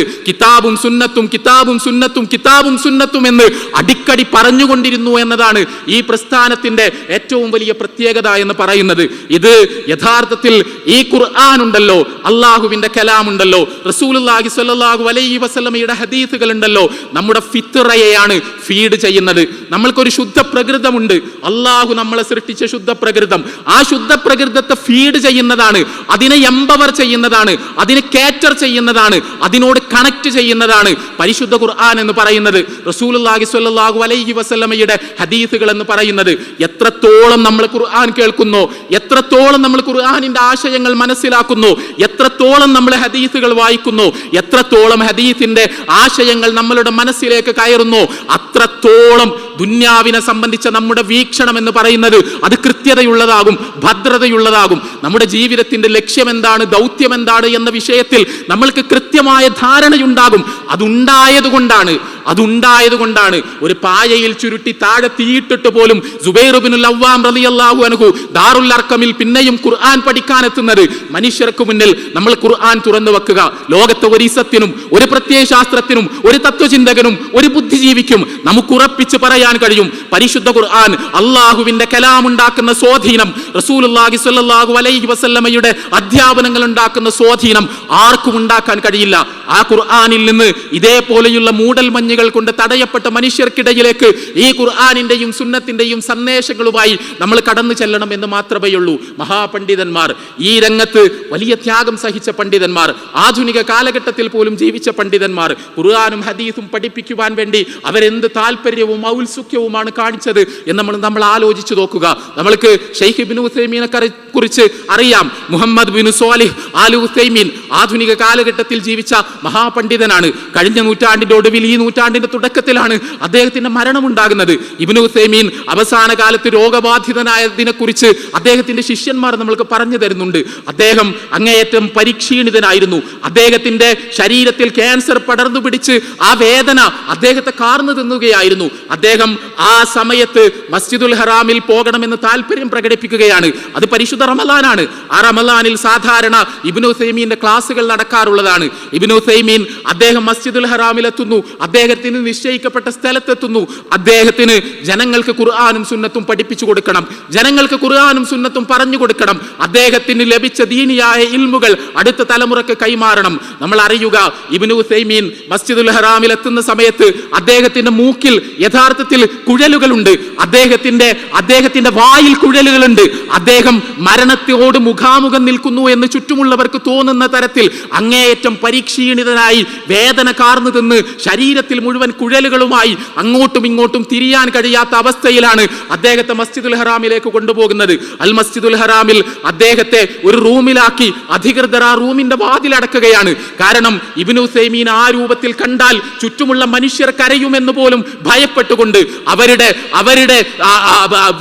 കിതാബും സുന്നത്തും കിതാബും സുന്നത്തും കിതാബും സുന്നത്തും എന്ന് അടിക്കടി പറഞ്ഞുകൊണ്ടിരുന്നു എന്നതാണ് ഈ പ്രസ്ഥാനത്തിന്റെ ഏറ്റവും വലിയ പ്രത്യേകത എന്ന് പറയുന്നത്. ഇത് യഥാർത്ഥത്തിൽ ഈ ഖുർആൻ ഉണ്ടല്ലോ അള്ളാഹുവിന്റെ കലാമുണ്ടല്ലോ റസൂലുള്ളാഹി സ്വല്ലല്ലാഹു അലൈഹി വസല്ലമയുടെ ഹദീസുകൾ ഉണ്ടല്ലോ നമ്മുടെ ഫിത്രയെയാണ് ഫീഡ് ചെയ്യുന്നത്. നമ്മൾക്കൊരു ശുദ്ധ പ്രകൃതമുണ്ട് അള്ളാഹു നമ്മളെ സൃഷ്ടിച്ച ശുദ്ധ പ്രകൃതം ആ ശുദ്ധ പ്രകൃതത്തെ ഫീഡ് ചെയ്യുന്നതാണ് അതിനെ എംപവർ ചെയ്യുന്നതാണ് അതിനെ കേറ്റർ ചെയ്യുന്നതാണ് അതിനോട് കണക്ട് ചെയ്യുന്നതാണ് പരിശുദ്ധ ഖുർആൻ എന്ന് പറയുന്നത്. റസൂലുള്ളാഹി സ്വല്ലല്ലാഹു അലൈഹി വസല്ലമയുടെ ഹദീസുകൾ എന്ന് പറയുന്നത് എത്രത്തോളം നമ്മൾ ഖുർആൻ കേൾക്കുന്നു എത്രത്തോളം നമ്മൾ ഖുർആനിന്റെ ആശയങ്ങൾ മനസ്സിലാക്കുന്നു എത്രത്തോളം നമ്മൾ ഹദീസുകൾ വായിക്കുന്നു എത്രത്തോളം ഹദീസിന്റെ ആശയങ്ങൾ നമ്മളുടെ മനസ്സിലേക്ക് കയറുന്നു അത്രത്തോളം ദുന്യാവിനെ സംബന്ധിച്ച നമ്മുടെ വീക്ഷണം എന്ന് പറയുന്നത് അത് കൃത്യതയുള്ളതാകും ഭദ്രതയുള്ളതാകും. നമ്മുടെ ജീവിതത്തിന്റെ ലക്ഷ്യം എന്താണ് ദൗത്യം എന്താണ് എന്ന വിഷയത്തിൽ നമ്മൾക്ക് കൃത്യമായ ധാരണയുണ്ടാകും. അതുണ്ടായതുകൊണ്ടാണ് അതുണ്ടായതുകൊണ്ടാണ് അതുണ്ടായത് കൊണ്ടാണ് ഒരു പായയിൽ ചുരുട്ടി താഴെ തീയിട്ടിട്ട് പോലും സുബൈറുബിനുൽ അവ്വാം റളിയല്ലാഹു അൻഹു ദാറുൽ അർക്കമിൽ പിന്നെയും ഖുർആൻ പഠിക്കാൻ എത്തുന്നത്. മനുഷ്യർക്ക് മുന്നിൽ നമ്മൾ ഖുർആൻ തുറന്നു വെക്കുക. ലോകത്തെ ഒരു ഇസത്തിനും ഒരു പ്രത്യയശാസ്ത്രത്തിനും ഒരു തത്വചിന്തകനും ഒരു ബുദ്ധിജീവിക്കും നമുക്ക് ഉറപ്പിച്ച് പറയാൻ കഴിയും. പരിശുദ്ധ ഖുർആൻ അള്ളാഹുവിന്റെ കലാമുണ്ടാക്കുന്ന സ്വാധീനം റസൂലുള്ളാഹി സ്വല്ലല്ലാഹു അലൈഹി വസല്ലമയുടെ അധ്യാപനങ്ങൾ ഉണ്ടാക്കുന്ന സ്വാധീനം ആർക്കും ഉണ്ടാക്കാൻ കഴിയില്ല. ആ ഖുർആനിൽ നിന്ന് ഇതേപോലെയുള്ള മൂടൽ മഞ്ഞുകൾ കൊണ്ട് തടയപ്പെട്ട മനുഷ്യർക്കിടയിലേക്ക് ഈ ഖുർആാനിന്റെയും സുന്നത്തിന്റെയും സന്ദേശങ്ങളുമായി നമ്മൾ കടന്നു ചെല്ലണം എന്ന് മാത്രമേ ഉള്ളൂ. മഹാപണ്ഡിതന്മാർ ഈ രംഗത്ത് വലിയ ത്യാഗം സഹിച്ച പണ്ഡിതന്മാർ ആധുനിക കാലഘട്ടത്തിൽ പോലും ജീവിച്ച പണ്ഡിതന്മാർ ഖുർആാനും ഹദീസും പഠിപ്പിക്കുവാൻ വേണ്ടി അവരെന്ത് താല്പര്യവും ഔത്സുഖ്യവുമാണ് കാണിച്ചത് എന്ന് നമ്മൾ നമ്മൾ ആലോചിച്ച് നോക്കുക. നമ്മൾക്ക് ഷെയ്ഖ് ബിൻ ഹുസൈമീനെ കറി- കുറിച്ച് അറിയാം. മുഹമ്മദ് ബിൻ സോലിഹ് ആലു ഹുസൈമീൻ ആധുനിക കാലഘട്ടത്തിൽ ജീവിച്ച മഹാപണ്ഡിതനാണ്. കഴിഞ്ഞ നൂറ്റാണ്ടിന്റെ ഒടുവിൽ ഈ നൂറ്റാണ്ടിന്റെ തുടക്കത്തിലാണ് അദ്ദേഹത്തിന്റെ മരണം ഉണ്ടാകുന്നത് ഇബ്നു ഹുസൈമീൻ അവസാന കാലത്ത് രോഗബാധിതനായതിനെ കുറിച്ച് അദ്ദേഹത്തിന്റെ ശിഷ്യന്മാർ നമ്മൾക്ക് പറഞ്ഞു തരുന്നുണ്ട്. അദ്ദേഹം അങ്ങേയറ്റം പരിക്ഷീണിതനായിരുന്നു. അദ്ദേഹത്തിന്റെ ശരീരത്തിൽ ക്യാൻസർ പടർന്നു പിടിച്ച് ആ വേദന അദ്ദേഹത്തെ കാർന്നു തിന്നുകയായിരുന്നു. അദ്ദേഹം ആ സമയത്ത് മസ്ജിദുൽ ഹറാമിൽ പോകണമെന്ന് താല്പര്യം പ്രകടിപ്പിക്കുകയാണ്. അത് പരിശുദ്ധ റമലാനാണ് ആ റമലാനിൽ സാധാരണ ഇബിനു സൈമീന്റെ ക്ലാസ്സുകൾ നടക്കാറുള്ളതാണ്. ഇബിനു സൈമീൻ അദ്ദേഹം മസ്ജിദുൽ ഹറാമിൽ എത്തുന്നു അദ്ദേഹത്തിന് നിശ്ചയിക്കപ്പെട്ട സ്ഥലത്തെത്തുന്നു. അദ്ദേഹത്തിന് ജനങ്ങൾക്ക് ഖുർആാനും സുന്നത്തും പഠിപ്പിച്ചു കൊടുക്കണം. ജനങ്ങൾക്ക് ഖുർആാനും സുന്നത്തും പറഞ്ഞു കൊടുക്കണം. അദ്ദേഹത്തിന് ലഭിച്ച ദീനിയായ ഇൽമുകൾ അടുത്ത തലമുറയ്ക്ക് കൈമാറണം. നമ്മൾ അറിയുക ഇബിനു സൈമീൻ മസ്ജിദുൽ ഹറാമിൽ എത്തുന്ന സമയത്ത് അദ്ദേഹത്തിന്റെ മൂക്കിൽ യഥാർത്ഥത്തിൽ കുഴലുകളുണ്ട്. അദ്ദേഹത്തിന്റെ അദ്ദേഹത്തിന്റെ വായിൽ കുഴലുകളുണ്ട്. അദ്ദേഹം മരണത്തോട് മുഖാമുഖം നിൽക്കുന്നു എന്ന് ചുറ്റുമുള്ളവർക്ക് തോന്നുന്ന തരത്തിൽ അങ്ങേയറ്റം പരീക്ഷീണിതനായി വേദന കാർന്നു തിന്ന് ശരീരത്തിൽ മുഴുവൻ കുഴലുകളുമായി അങ്ങോട്ടും ഇങ്ങോട്ടും തിരിയാൻ കഴിയാത്ത അവസ്ഥയിലാണ് അദ്ദേഹത്തെ മസ്ജിദുൽ ഹറാമിലേക്ക് കൊണ്ടുപോകുന്നത്. അൽ മസ്ജിദുൽ ഹറാമിൽ അദ്ദേഹത്തെ ഒരു റൂമിലാക്കി അധികൃതർ ആ റൂമിന്റെ വാതിലടക്കുകയാണ് കാരണം ഇബിനു സൈമീൻ ആ രൂപത്തിൽ കണ്ടാൽ ചുറ്റുമുള്ള മനുഷ്യർ കരയുമെന്ന് പോലും ഭയപ്പെട്ടുകൊണ്ട് അവരുടെ അവരുടെ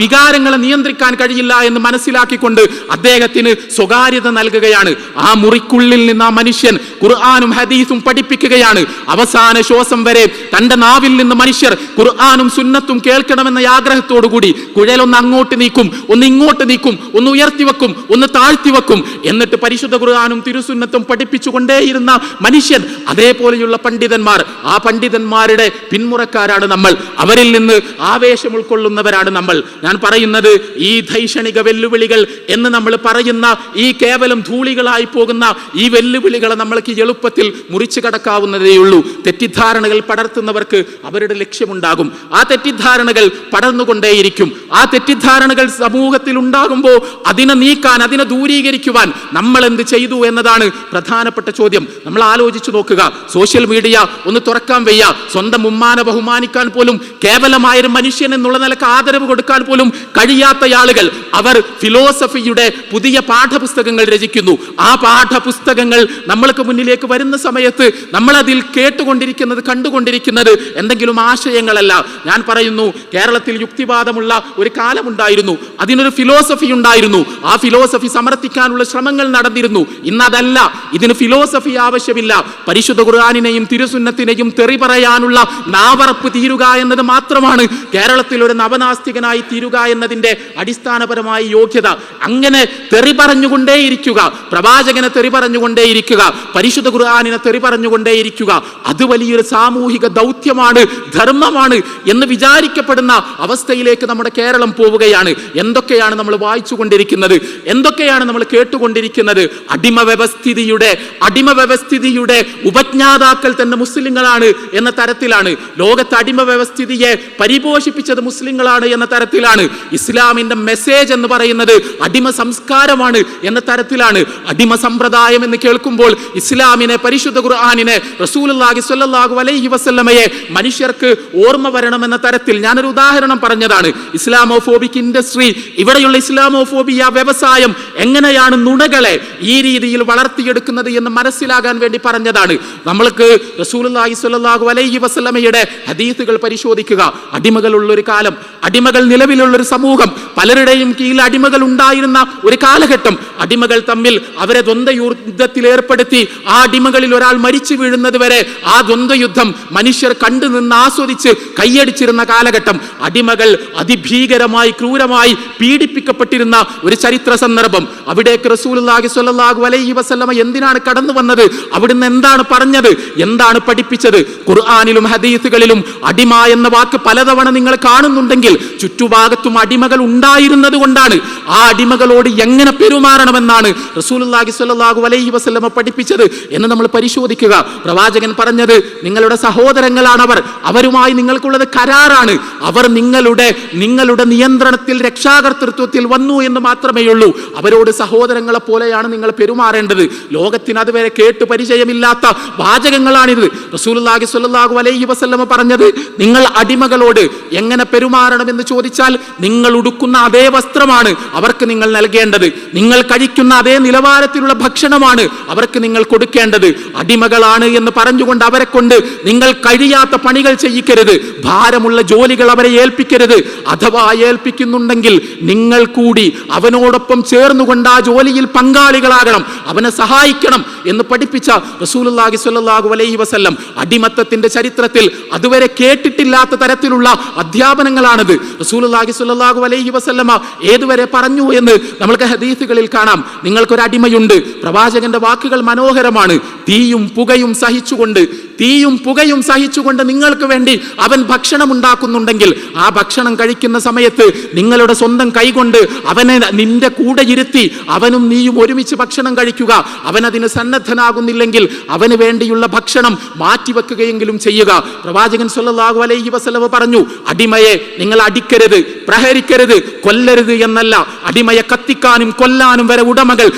വികാരങ്ങളെ നിയന്ത്രിക്കാൻ കഴിയില്ല എന്ന് മനസ്സിലാക്കിക്കൊണ്ട് അദ്ദേഹത്തിന് സ്വകാര്യത നൽകുകയാണ്. ആ മുറിക്കുള്ളിൽ നിന്ന് ആ മനുഷ്യൻ ഖുർആാനും ഹദീസും പഠിപ്പിക്കുകയാണ്. അവസാന ശ്വാസം വരെ തന്റെ നാവിൽ നിന്ന് മനുഷ്യർ ഖുർആാനും സുന്നത്തും കേൾക്കണമെന്ന ആഗ്രഹത്തോടു കൂടി കുഴലൊന്ന് അങ്ങോട്ട് നീക്കും ഒന്ന് ഇങ്ങോട്ട് നീക്കും ഒന്ന് ഉയർത്തി വെക്കും ഒന്ന് താഴ്ത്തി വെക്കും. എന്നിട്ട് പരിശുദ്ധ ഖുർആാനും തിരുസുന്നത്തും പഠിപ്പിച്ചുകൊണ്ടേയിരുന്ന മനുഷ്യൻ അതേപോലെയുള്ള പണ്ഡിതന്മാർ. ആ പണ്ഡിതന്മാരുടെ പിന്മുറക്കാരാണ് നമ്മൾ. അവരിൽ നിന്ന് ആവേശം ഉൾക്കൊള്ളുന്നവരാണ് നമ്മൾ. ഞാൻ പറയുന്നത് ഈ ധൈഷണിക വെല്ലുവിളികൾ എന്ന് നമ്മൾ പറയുന്ന ഈ കേവലം ധൂളികളായി പോകുന്ന ഈ വെല്ലുവിളികളെ നമ്മൾക്ക് എളുപ്പത്തിൽ മുറിച്ചു കടക്കാവുന്നതേയുള്ളൂ തെറ്റിദ്ധാരണകൾ പടർത്തുന്നവർക്ക് അവരുടെ ലക്ഷ്യമുണ്ടാകും. ആ തെറ്റിദ്ധാരണകൾ പടർന്നുകൊണ്ടേയിരിക്കും. ആ തെറ്റിദ്ധാരണകൾ സമൂഹത്തിൽ ഉണ്ടാകുമ്പോൾ അതിനെ നീക്കാൻ അതിനെ ദൂരീകരിക്കുവാൻ നമ്മൾ എന്ത് ചെയ്തു എന്നതാണ് പ്രധാനപ്പെട്ട ചോദ്യം. നമ്മൾ ആലോചിച്ചു നോക്കുക. സോഷ്യൽ മീഡിയ ഒന്ന് തുറക്കാൻ വയ്യ. സ്വന്തം ഉമ്മാനെ ബഹുമാനിക്കാൻ പോലും കേവലമായൊരു മനുഷ്യൻ എന്നുള്ള നിലയ്ക്ക് ആദരവ് കൊടുക്കാൻ പോലും കഴിയാത്ത ആളുകൾ അവർ ഫിലോസഫിയുടെ പുതിയ പാഠപുസ്തകങ്ങൾ രചിക്കുന്നു. ആ പാഠപുസ്തകങ്ങൾ നമ്മൾക്ക് മുന്നിലേക്ക് വരുന്ന സമയത്ത് നമ്മളതിൽ കേട്ടുകൊണ്ടിരിക്കുന്നത് കണ്ടുകൊണ്ടിരിക്കുന്നത് എന്തെങ്കിലും ആശയങ്ങളല്ല. ഞാൻ പറയുന്നു കേരളത്തിൽ യുക്തിവാദമുള്ള ഒരു കാലമുണ്ടായിരുന്നു. അതിനൊരു ഫിലോസഫി ഉണ്ടായിരുന്നു. ആ ഫിലോസഫി സമർത്ഥിക്കാനുള്ള ശ്രമങ്ങൾ നടന്നിരുന്നു. ഇന്നതല്ല. ഇതിന് ഫിലോസഫി ആവശ്യമില്ല. പരിശുദ്ധ ഖുർആാനിനെയും തിരുസുന്നത്തിനെയും തെറി പറയാനുള്ള നാവറപ്പ് തീരുക എന്നത് മാത്രമാണ് കേരളത്തിൽ ഒരു നവനാസ്തികനായി തീരുക എന്നതിന്റെ അടിസ്ഥാനപരമായ യോഗ്യത. അങ്ങനെ തെറി പറഞ്ഞുകൊണ്ടേയിരിക്കുക പ്രവാചകനെ തെറി പറഞ്ഞുകൊണ്ടേയിരിക്കുക പരിശുദ്ധ ഖുർആാനിനെ തെറി പറഞ്ഞുകൊണ്ടേയിരിക്കുക അത് വലിയൊരു സാമൂഹിക ദൗത്യമാണ് ധർമ്മമാണ് എന്ന് വിചാരിക്കപ്പെടുന്ന അവസ്ഥയിലേക്ക് നമ്മുടെ കേരളം പോവുകയാണ്. എന്തൊക്കെയാണ് നമ്മൾ വായിച്ചുകൊണ്ടിരിക്കുന്നത്? എന്തൊക്കെയാണ് നമ്മൾ കേട്ടുകൊണ്ടിരിക്കുന്നത്? അടിമ വ്യവസ്ഥിതിയുടെ അടിമ വ്യവസ്ഥിതിയുടെ ഉപജ്ഞാതാക്കൾ തന്നെ മുസ്ലിങ്ങളാണ് എന്ന തരത്തിലാണ്. ലോകത്ത് അടിമ വ്യവസ്ഥിതിയെ പരിപോഷിപ്പിച്ചത് മുസ്ലിങ്ങളാണ് എന്ന തരത്തിലാണ്. ഇസ്ലാമിന്റെ മെസ്സേജ് എന്ന് പറയുന്നത് അടിമ സംസ്കാരമാണ് എന്ന തരത്തിലാണ്. അടിമ സമ്പ്രദായം എന്ന് കേൾക്കുമ്പോൾ ഇസ്ലാമിനെ പരിശുദ്ധ ഖുർആാനിനെ റസൂലുള്ളാഹി സ്വല്ലാഹു അലൈഹി വസല്ലമയെ മനുഷ്യർക്ക് ഓർമ്മ വരണമെന്ന തരത്തിൽ ഞാനൊരു ഉദാഹരണം പറഞ്ഞതാണ്. ഇസ്ലാമോഫോബിക് ഇൻഡസ്ട്രി ഇവിടെയുള്ള ഇസ്ലാമോഫോബിയ വ്യവസായം എങ്ങനെയാണ് നുണകളെ ഈ രീതിയിൽ വളർത്തിയെടുക്കുന്നത് എന്ന് മനസ്സിലാകാൻ വേണ്ടി പറഞ്ഞതാണ്. നമ്മൾക്ക് റസൂലുള്ളാഹി സ്വല്ലാഹു അലൈഹി വസല്ലമയുടെ ഹദീസുകൾ പരിശോധിക്കുക. അടിമകളുള്ള ഒരു കാലം അടിമകൾ നിലവിലുള്ള ഒരു സമൂഹം പലരുടെയും കീഴിൽ അടിമകൾ ഉണ്ടായിരുന്ന ഒരു കാലഘട്ടം. അടിമകൾ തമ്മിൽ അവരെ ദ്വന്ദ്വയുദ്ധത്തിൽ ഏർപ്പെടുത്തി ആ അടിമകളിൽ ഒരാൾ മരിച്ചു വീഴുന്നത് വരെ ആ ദ്വന്ദ്വയുദ്ധം മനുഷ്യർ കണ്ടു നിന്ന് ആസ്വദിച്ച് കൈയടിച്ചിരുന്ന കാലഘട്ടം. അടിമകൾ അതിഭീകരമായി ക്രൂരമായി പീഡിപ്പിക്കപ്പെട്ടിരുന്ന ഒരു ചരിത്ര സന്ദർഭം. അവിടേക്ക് റസൂലുള്ളാഹി സ്വല്ലല്ലാഹു അലൈഹി വസല്ലമ എന്തിനാണ് കടന്നു വന്നത്? അവിടുന്ന് എന്താണ് പറഞ്ഞത്? എന്താണ് പഠിപ്പിച്ചത്? ഖുർആാനിലും ഹദീസുകളിലും അടിമ എന്ന വാക്ക് പലതവണ നിങ്ങൾ കാണുന്നുണ്ടെങ്കിൽ ചുറ്റുഭാഗത്തും അടിമകൾ ഉണ്ടായിരുന്നത് കൊണ്ടാണ്. ആ അടിമകളോട് എങ്ങനെ പെരുമാറണമെന്നാണ് റസൂലുള്ളാഹി സ്വല്ലല്ലാഹു അലൈഹി വസ്ലമ പഠിപ്പിച്ചത് എന്ന് നമ്മൾ പരിശോധിക്കുക. പ്രവാചകൻ പറഞ്ഞത് നിങ്ങളുടെ സഹോദരങ്ങളാണ് അവർ അവരുമായി നിങ്ങൾക്കുള്ളത് കരാറാണ്. അവർ നിങ്ങളുടെ നിങ്ങളുടെ നിയന്ത്രണത്തിൽ രക്ഷാകർത്തൃത്വത്തിൽ വന്നു എന്ന് മാത്രമേ ഉള്ളൂ. അവരോട് സഹോദരങ്ങളെ പോലെയാണ് നിങ്ങൾ പെരുമാറേണ്ടത്. ലോകത്തിന് അതുവരെ കേട്ട് പരിചയമില്ലാത്ത വാചകങ്ങളാണിത്. സ്വല്ലല്ലാഹു അലൈഹി വസ്ലമ പറഞ്ഞത് നിങ്ങൾ അടിമകളോട് എങ്ങനെ പെരുമാറണമെന്ന് ചോദിച്ചാൽ നിങ്ങൾ ഉടുക്കുന്ന അതേ വസ്ത്രമാണ് അവർക്ക് നിങ്ങൾ നൽകേണ്ടത്. നിങ്ങൾ കഴിക്കുന്ന അതേ നിലവാരത്തിലുള്ള ഭക്ഷണമാണ് അവർക്ക് നിങ്ങൾ കൊടുക്കേണ്ടത്. അടിമകളാണ് എന്ന് പറഞ്ഞുകൊണ്ട് അവരെ കൊണ്ട് നിങ്ങൾ കഴിയാത്ത പണികൾ ചെയ്യിക്കരുത്. ഭാരമുള്ള ജോലികൾ അവരെ ഏൽപ്പിക്കരുത്. അഥവാ ഏൽപ്പിക്കുന്നുണ്ടെങ്കിൽ നിങ്ങൾ കൂടി അവനോടൊപ്പം ചേർന്നുകൊണ്ട് ആ ജോലിയിൽ പങ്കാളികളാകണം. അവനെ സഹായിക്കണം എന്ന് പഠിപ്പിച്ച റസൂലുള്ളാഹി സ്വല്ലല്ലാഹു അലൈഹി വസല്ലം അടിമത്തത്തിന്റെ ചരിത്രത്തിൽ അതുവരെ കേട്ടിട്ടില്ലാത്ത തരത്തിലുള്ള അധ്യാപനങ്ങളാണിത്. റസൂലുള്ളാഹി സ്വല്ലല്ലാഹു അലൈഹി വസല്ലമ ഏതുവരെ പറഞ്ഞു എന്ന് നമ്മൾക്ക് ഹദീസുകളിൽ കാണാം. നിങ്ങൾക്കൊരു അടിമയുണ്ട് പ്രവാചകന്റെ വാക്കുകൾ മനോഹരമാണ്. തീയും പുകയും സഹിച്ചുകൊണ്ട് തീയും പുകയും സഹിച്ചുകൊണ്ട് നിങ്ങൾക്ക് വേണ്ടി അവൻ ഭക്ഷണം ഉണ്ടാക്കുന്നുണ്ടെങ്കിൽ ആ ഭക്ഷണം കഴിക്കുന്ന സമയത്ത് നിങ്ങളുടെ സ്വന്തം കൈകൊണ്ട് അവനെ നിന്റെ കൂടെ ഇരുത്തി അവനും നീയും ഒരുമിച്ച് ഭക്ഷണം കഴിക്കുക. അവൻ സന്നദ്ധനാകുന്നില്ലെങ്കിൽ അവന് വേണ്ടിയുള്ള ഭക്ഷണം മാറ്റിവെക്കുകയെങ്കിലും ചെയ്യുക. പ്രവാചകൻ സല്ലല്ലാഹു അലൈഹി വസലവ് പറഞ്ഞു അടിമയെ നിങ്ങൾ അടിക്കരുത് പ്രഹരിക്കരുത് കൊല്ലരുത് എന്നല്ല. അടിമയെ കത്തിക്കാനും കൊല്ലാനും വരെ ഉടമകൾ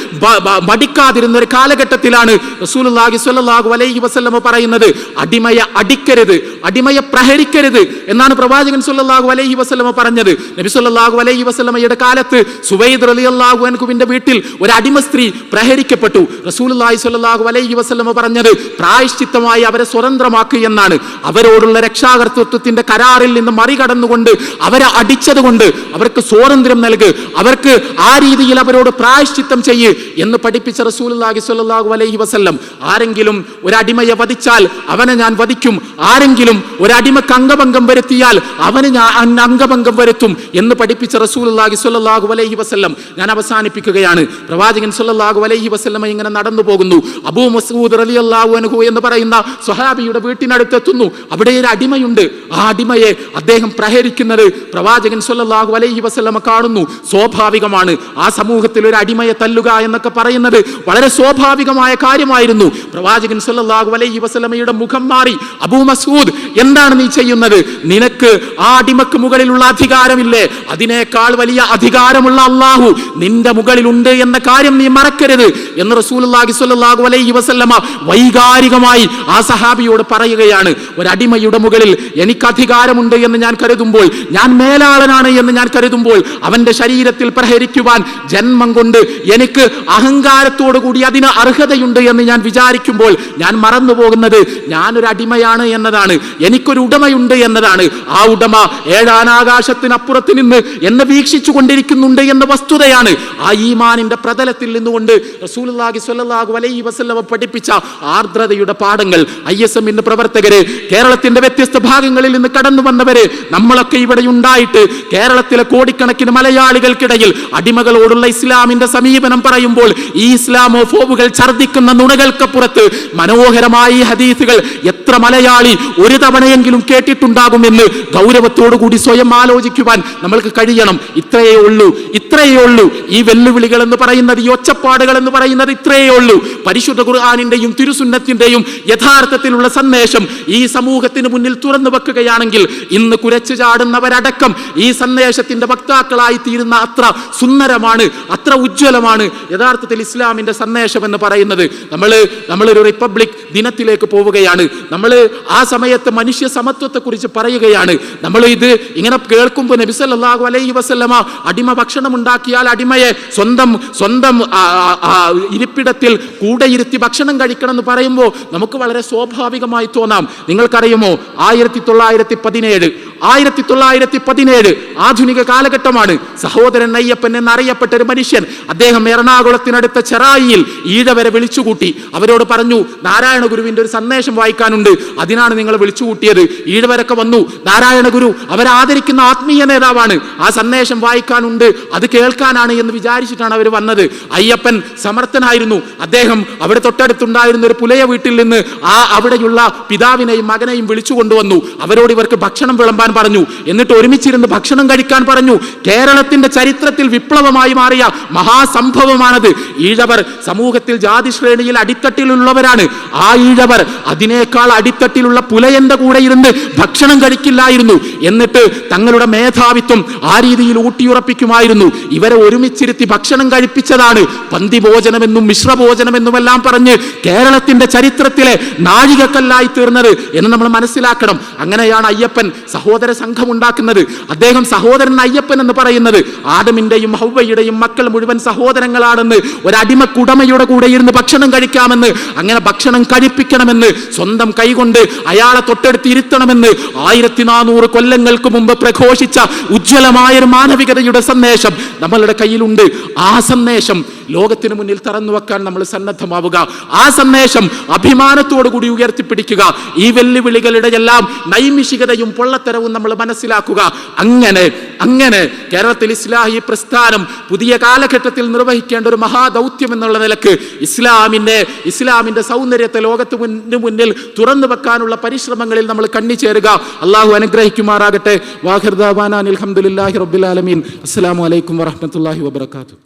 മടിക്കാതിരുന്ന ഒരു കാലഘട്ടത്തിലാണ് റസൂലുള്ളാഹി സ്വല്ലല്ലാഹു അലൈഹി വസല്ലമ പറയുന്നത്. അടിമയെ അടിക്കരുത് അടിമയെ പ്രഹരിക്കരുത് എന്നാണ് പ്രവാചകൻ സുല്ലാഹു അലൈഹി വസ്ലമ പറഞ്ഞത്. നബി സുല്ലാഹു അലൈഹി വസ്ലമയുടെ കാലത്ത് സുബൈദ് അലി അള്ളാഹു അൻകുവിന്റെ വീട്ടിൽ ഒരു അടിമ സ്ത്രീ പ്രഹരിക്കപ്പെട്ടു. റസൂലുള്ളാഹി സുല്ലാഹു അലൈഹി വസ്ലമ പറഞ്ഞത് പ്രായശ്ചിത്തമായി അവരെ സ്വതന്ത്രമാക്കുക എന്നാണ്. അവരോടുള്ള രക്ഷാകർത്തൃത്വത്തിന്റെ കരാറിൽ നിന്ന് മറികടന്നുകൊണ്ട് അവരെ അടിച്ചതുകൊണ്ട് അവർക്ക് സ്വാതന്ത്ര്യം നൽകുക അവർക്ക് ആ രീതിയിൽ അവരോട് പ്രായശ്ചിത്തം ചെയ്യ് എന്ന് പഠിപ്പിച്ച സ്വല്ലല്ലാഹു അലൈഹി വസല്ലം ആരെങ്കിലും ഒരു അടിമയെ വധിച്ചാൽ അവനെ ഞാൻ വധിക്കും. ആരെങ്കിലും ഒരടിമക്ക് അംഗഭംഗം വരുത്തിയാൽ അവന് ഞാൻ അംഗഭംഗം വരുത്തും എന്ന് പഠിപ്പിച്ച റസൂലുള്ളാഹി സ്വല്ലല്ലാഹു അലൈഹി വസ്ല്ലം ഞാൻ അവസാനിപ്പിക്കുകയാണ്. പ്രവാചകൻ സ്വല്ലല്ലാഹു അലൈഹി വസ്ല്ലം ഇങ്ങനെ നടന്നു പോകുന്നു. അബൂ മസ്ഊദ് റളിയല്ലാഹു അൻഹു എന്ന് പറയുന്ന സ്വഹാബിയുടെ വീട്ടിനടുത്തെത്തുന്നു. അവിടെ ഒരു അടിമയുണ്ട്. ആ അടിമയെ അദ്ദേഹം പ്രഹരിക്കുന്നത് പ്രവാചകൻ സ്വല്ലല്ലാഹു അലൈഹി വസ്ല്ലമ കാണുന്നു. സ്വാഭാവികമാണ്. ആ സമൂഹത്തിൽ ഒരു അടിമയെ തല്ലുക എന്നൊക്കെ പറയുന്നത് വളരെ സ്വാഭാവികമായ കാര്യമായിരുന്നു. പ്രവാചകൻ സ്വല്ലല്ലാഹു അലൈഹി വസല്ലമയുടെ മുഖം മാറി. അബൂ മസൂദ് എന്താണ് നീ ചെയ്യുന്നത്? നിനക്ക് ആ അടിമക്ക് മുകളിലുള്ള അധികാരമില്ലേ? അതിനേക്കാൾ വലിയ അധികാരമുള്ള അള്ളാഹു നിന്റെ മുകളിലുണ്ട് എന്ന കാര്യം നീ മറക്കരുത് എന്ന് റസൂലുള്ളാഹി സ്വല്ലല്ലാഹു അലൈഹി വസല്ലമ വൈകാരികമായി ആ സഹാബിയോട് പറയുകയാണ്. ഒരു അടിമയുടെ മുകളിൽ എനിക്ക് അധികാരമുണ്ട് എന്ന് ഞാൻ കരുതുമ്പോൾ ഞാൻ മേലാളനാണ് എന്ന് ഞാൻ കരുതുമ്പോൾ അവന്റെ ശരീരത്തിൽ പ്രഹരിക്കുവാൻ ജന്മം കൊണ്ട് എനിക്ക് അഹങ്കാരത്തോടു കൂടി അതിന് അർഹതയുണ്ട് എന്ന് ഞാൻ വിചാരിക്കുമ്പോൾ ഞാൻ മറന്നു പോകുന്നത് ഞാനൊരു അടിമയാണ് എന്നതാണ്. എനിക്കൊരു ഉടമയുണ്ട് എന്നതാണ്. ആ ഉടമ ഏഴാനാകാശത്തിനപ്പുറത്ത് നിന്ന് എന്നെ വീക്ഷിച്ചു കൊണ്ടിരിക്കുന്നുണ്ട് എന്ന വസ്തുതയാണ് ആ ഈമാനിന്റെ പ്രതലത്തിൽ നിന്നുകൊണ്ട് റസൂലുള്ളാഹി സ്വല്ലല്ലാഹു അലൈഹി വസല്ലവ പഠിപ്പിച്ച ആർദ്രതയുടെ പാഠങ്ങൾ ഐ എസ് എമ്മിന്റെ പ്രവർത്തകര് കേരളത്തിന്റെ വ്യത്യസ്ത ഭാഗങ്ങളിൽ നിന്ന് കടന്നു വന്നവര് നമ്മളൊക്കെ ഇവിടെ ഉണ്ടായിട്ട് കേരളത്തിലെ കോടിക്കണക്കിന് മലയാളികൾക്കിടയിൽ അടിമകളോടുള്ള ഇസ്ലാമിന്റെ സമീപനം പറയുമ്പോൾ ഈ ഇസ്ലാമോ ഫോബുകൾ ഛർദിക്കുന്ന നുണകൾക്കപ്പുറത്ത് മനോഹരമായ ഹദീസുകൾ എത്ര മലയാളി ഒരു തവണയെങ്കിലും കേട്ടിട്ടുണ്ടാകുമെന്ന് ഗൗരവത്തോടുകൂടി സ്വയം ആലോചിക്കുവാൻ നമ്മൾക്ക് കഴിയണം. ഇത്രയേ ഉള്ളൂ ഇത്രയേ ഉള്ളൂ. ഈ വെല്ലുവിളികൾ എന്ന് പറയുന്നത് ഈ ഒച്ചപ്പാടുകൾ എന്ന് പറയുന്നത് ഇത്രയേ ഉള്ളൂ. പരിശുദ്ധ ഖുർആാനിന്റെയും തിരുസുന്നത്തിന്റെയും യഥാർത്ഥത്തിലുള്ള സന്ദേശം ഈ സമൂഹത്തിന് മുന്നിൽ തുറന്നു വെക്കുകയാണെങ്കിൽ ഇന്ന് കുരച്ചു ചാടുന്നവരടക്കം ഈ സന്ദേശത്തിന്റെ വക്താക്കളായി തീരുന്ന അത്ര സുന്ദരമാണ് അത്ര ഉജ്ജ്വലമാണ്. യഥാർത്ഥത്തിൽ ഇസ്ലാമിന്റെ സന്ദേശം എന്ന് പറയുന്നത് നമ്മൾ നമ്മളൊരു റിപ്പബ്ലിക് ദിനത്തിലേക്ക് പോവുകയാണ്. നമ്മൾ ആ സമയത്ത് മനുഷ്യ സമത്വത്തെ കുറിച്ച് പറയുകയാണ്. നമ്മൾ ഇത് ഇങ്ങനെ കേൾക്കുമ്പോൾ നബി സല്ലല്ലാഹു അലൈഹി വസല്ലമ അടിമ ഭക്ഷണം ഉണ്ടാക്കിയാൽ അടിമയെ സ്വന്തം സ്വന്തം ഇരിപ്പിടത്തിൽ കൂടെ ഇരുത്തി ഭക്ഷണം കഴിക്കണം എന്ന് പറയുമ്പോൾ നമുക്ക് വളരെ സ്വാഭാവികമായി തോന്നാം. നിങ്ങൾക്കറിയുമോ? ആയിരത്തി തൊള്ളായിരത്തി പതിനേഴ് ആയിരത്തി തൊള്ളായിരത്തി പതിനേഴ് ആധുനിക കാലഘട്ടമാണ്. സഹോദരൻ അയ്യപ്പൻ എന്നറിയപ്പെട്ട ഒരു മനുഷ്യൻ അദ്ദേഹം എറണാകുളത്തിനടുത്ത ചെറായിയിൽ ഈഴവരെ വിളിച്ചുകൂട്ടി. അവരോട് പറഞ്ഞു നാരായണ ഗുരുവിന്റെ ഒരു സന്ദേശം വായിക്കാനുണ്ട്. അതിനാണ് നിങ്ങൾ വിളിച്ചുകൂട്ടിയത് ഈഴവരൊക്കെ വന്നു. നാരായണ ഗുരു അവരെ ആദരിക്കുന്ന ആത്മീയ നേതാവാണ്. ആ സന്ദേശം വായിക്കാനുണ്ട്. അത് കേൾക്കാനാണ് എന്ന് വിചാരിച്ചിട്ടാണ് അവർ വന്നത്. അയ്യപ്പൻ സമർത്ഥനായിരുന്നു. അദ്ദേഹം അവിടെ തൊട്ടടുത്തുണ്ടായിരുന്ന ഒരു പുലയ വീട്ടിൽ നിന്ന് ആ അവിടെയുള്ള പിതാവിനെയും മകനെയും വിളിച്ചു കൊണ്ടുവന്നു. അവരോട് ഇവർക്ക് ഭക്ഷണം വിളമ്പാൻ പറഞ്ഞു. എന്നിട്ട് ഒരുമിച്ചിരുന്ന് ഭക്ഷണം കഴിക്കാൻ പറഞ്ഞു. കേരളത്തിന്റെ ചരിത്രത്തിൽ വിപ്ലവമായി മാറിയ മഹാസംഭവമാണത്. ഈഴവർ സമൂഹത്തിൽ ജാതി ശ്രേണിയിൽ അടിത്തട്ടിലുള്ളവരാണ്. ആ ഈഴവർ അതിനേക്കാൾ അടിത്തട്ടിലുള്ള പുലയന്റെ കൂടെ ഇരുന്ന് ഭക്ഷണം കഴിക്കില്ലായിരുന്നു. എന്നിട്ട് തങ്ങളുടെ മേധാവിത്വം ആ രീതിയിൽ ഊട്ടിയുറപ്പിക്കുമായിരുന്നു. ഇവരെ ഒരുമിച്ചിരുത്തി ഭക്ഷണം കഴിപ്പിച്ചതാണ്. പന്തിഭോജനമെന്നും മിശ്രഭോജനമെന്നുമെല്ലാം പറഞ്ഞ് കേരളത്തിന്റെ ചരിത്രത്തിലെ നാഴികക്കല്ലായി തീർന്നത് എന്ന് നമ്മൾ മനസ്സിലാക്കണം. അങ്ങനെയാണ് അയ്യപ്പൻ സഹോദര സംഘം ഉണ്ടാക്കുന്നത്. അദ്ദേഹം സഹോദരൻ അയ്യപ്പൻ എന്ന് പറയുന്നത്. ആദമിന്റെയും ഹൗവയുടെയും മക്കൾ മുഴുവൻ സഹോദരങ്ങളാണെന്ന് ഒരടിമക്കുടമയുടെ കൂടെ ഇരുന്ന് ഭക്ഷണം കഴിക്കാമെന്ന് അങ്ങനെ ഭക്ഷണം കഴിപ്പിക്കണമെന്ന് സ്വന്തം കൈകൊണ്ട് അയാളെ തൊട്ടടുത്ത് ഇരുത്തണമെന്ന് ആയിരത്തി നാനൂറ് കൊല്ലങ്ങൾക്ക് മുമ്പ് പ്രഘോഷിച്ച ഉജ്ജ്വലമായ ഒരു മാനവികതയുടെ സന്ദേശം നമ്മളുടെ കയ്യിലുണ്ട്. ആ സന്ദേശം ലോകത്തിന് മുന്നിൽ തറന്നു വെക്കാൻ നമ്മൾ സന്നദ്ധമാവുക. ആ സന്ദേശം അഭിമാനത്തോടു കൂടി ഉയർത്തിപ്പിടിക്കുക. ഈ വെല്ലുവിളികളുടെ എല്ലാം നൈമിഷികതയും പൊള്ളത്തരവും നമ്മൾ മനസ്സിലാക്കുക. അങ്ങനെ അങ്ങനെ കേരളത്തിൽ ഇസ്ലാഹി പ്രസ്ഥാനം പുതിയ കാലഘട്ടത്തിൽ നിർവഹിക്കേണ്ട ഒരു മഹാദൗത്യം എന്നുള്ള നിലയ്ക്ക് ഇസ്ലാമിന്റെ ഇസ്ലാമിന്റെ സൗന്ദര്യത്തെ ലോകത്ത് മുന്നു മുന്നിൽ തുറന്നു വെക്കാനുള്ള പരിശ്രമങ്ങളിൽ നമ്മൾ കണ്ണിച്ചേരുക അള്ളാഹു അനുഗ്രഹിക്കുമാറാകട്ടെ. വാഹിർദാബാനാൻ അലഹമുല്ലാഹി റബ്ബുലാലമീൻ അസ്സാം വലൈക്കും വറഹമത്തല്ലാഹി വബർക്കാത്തു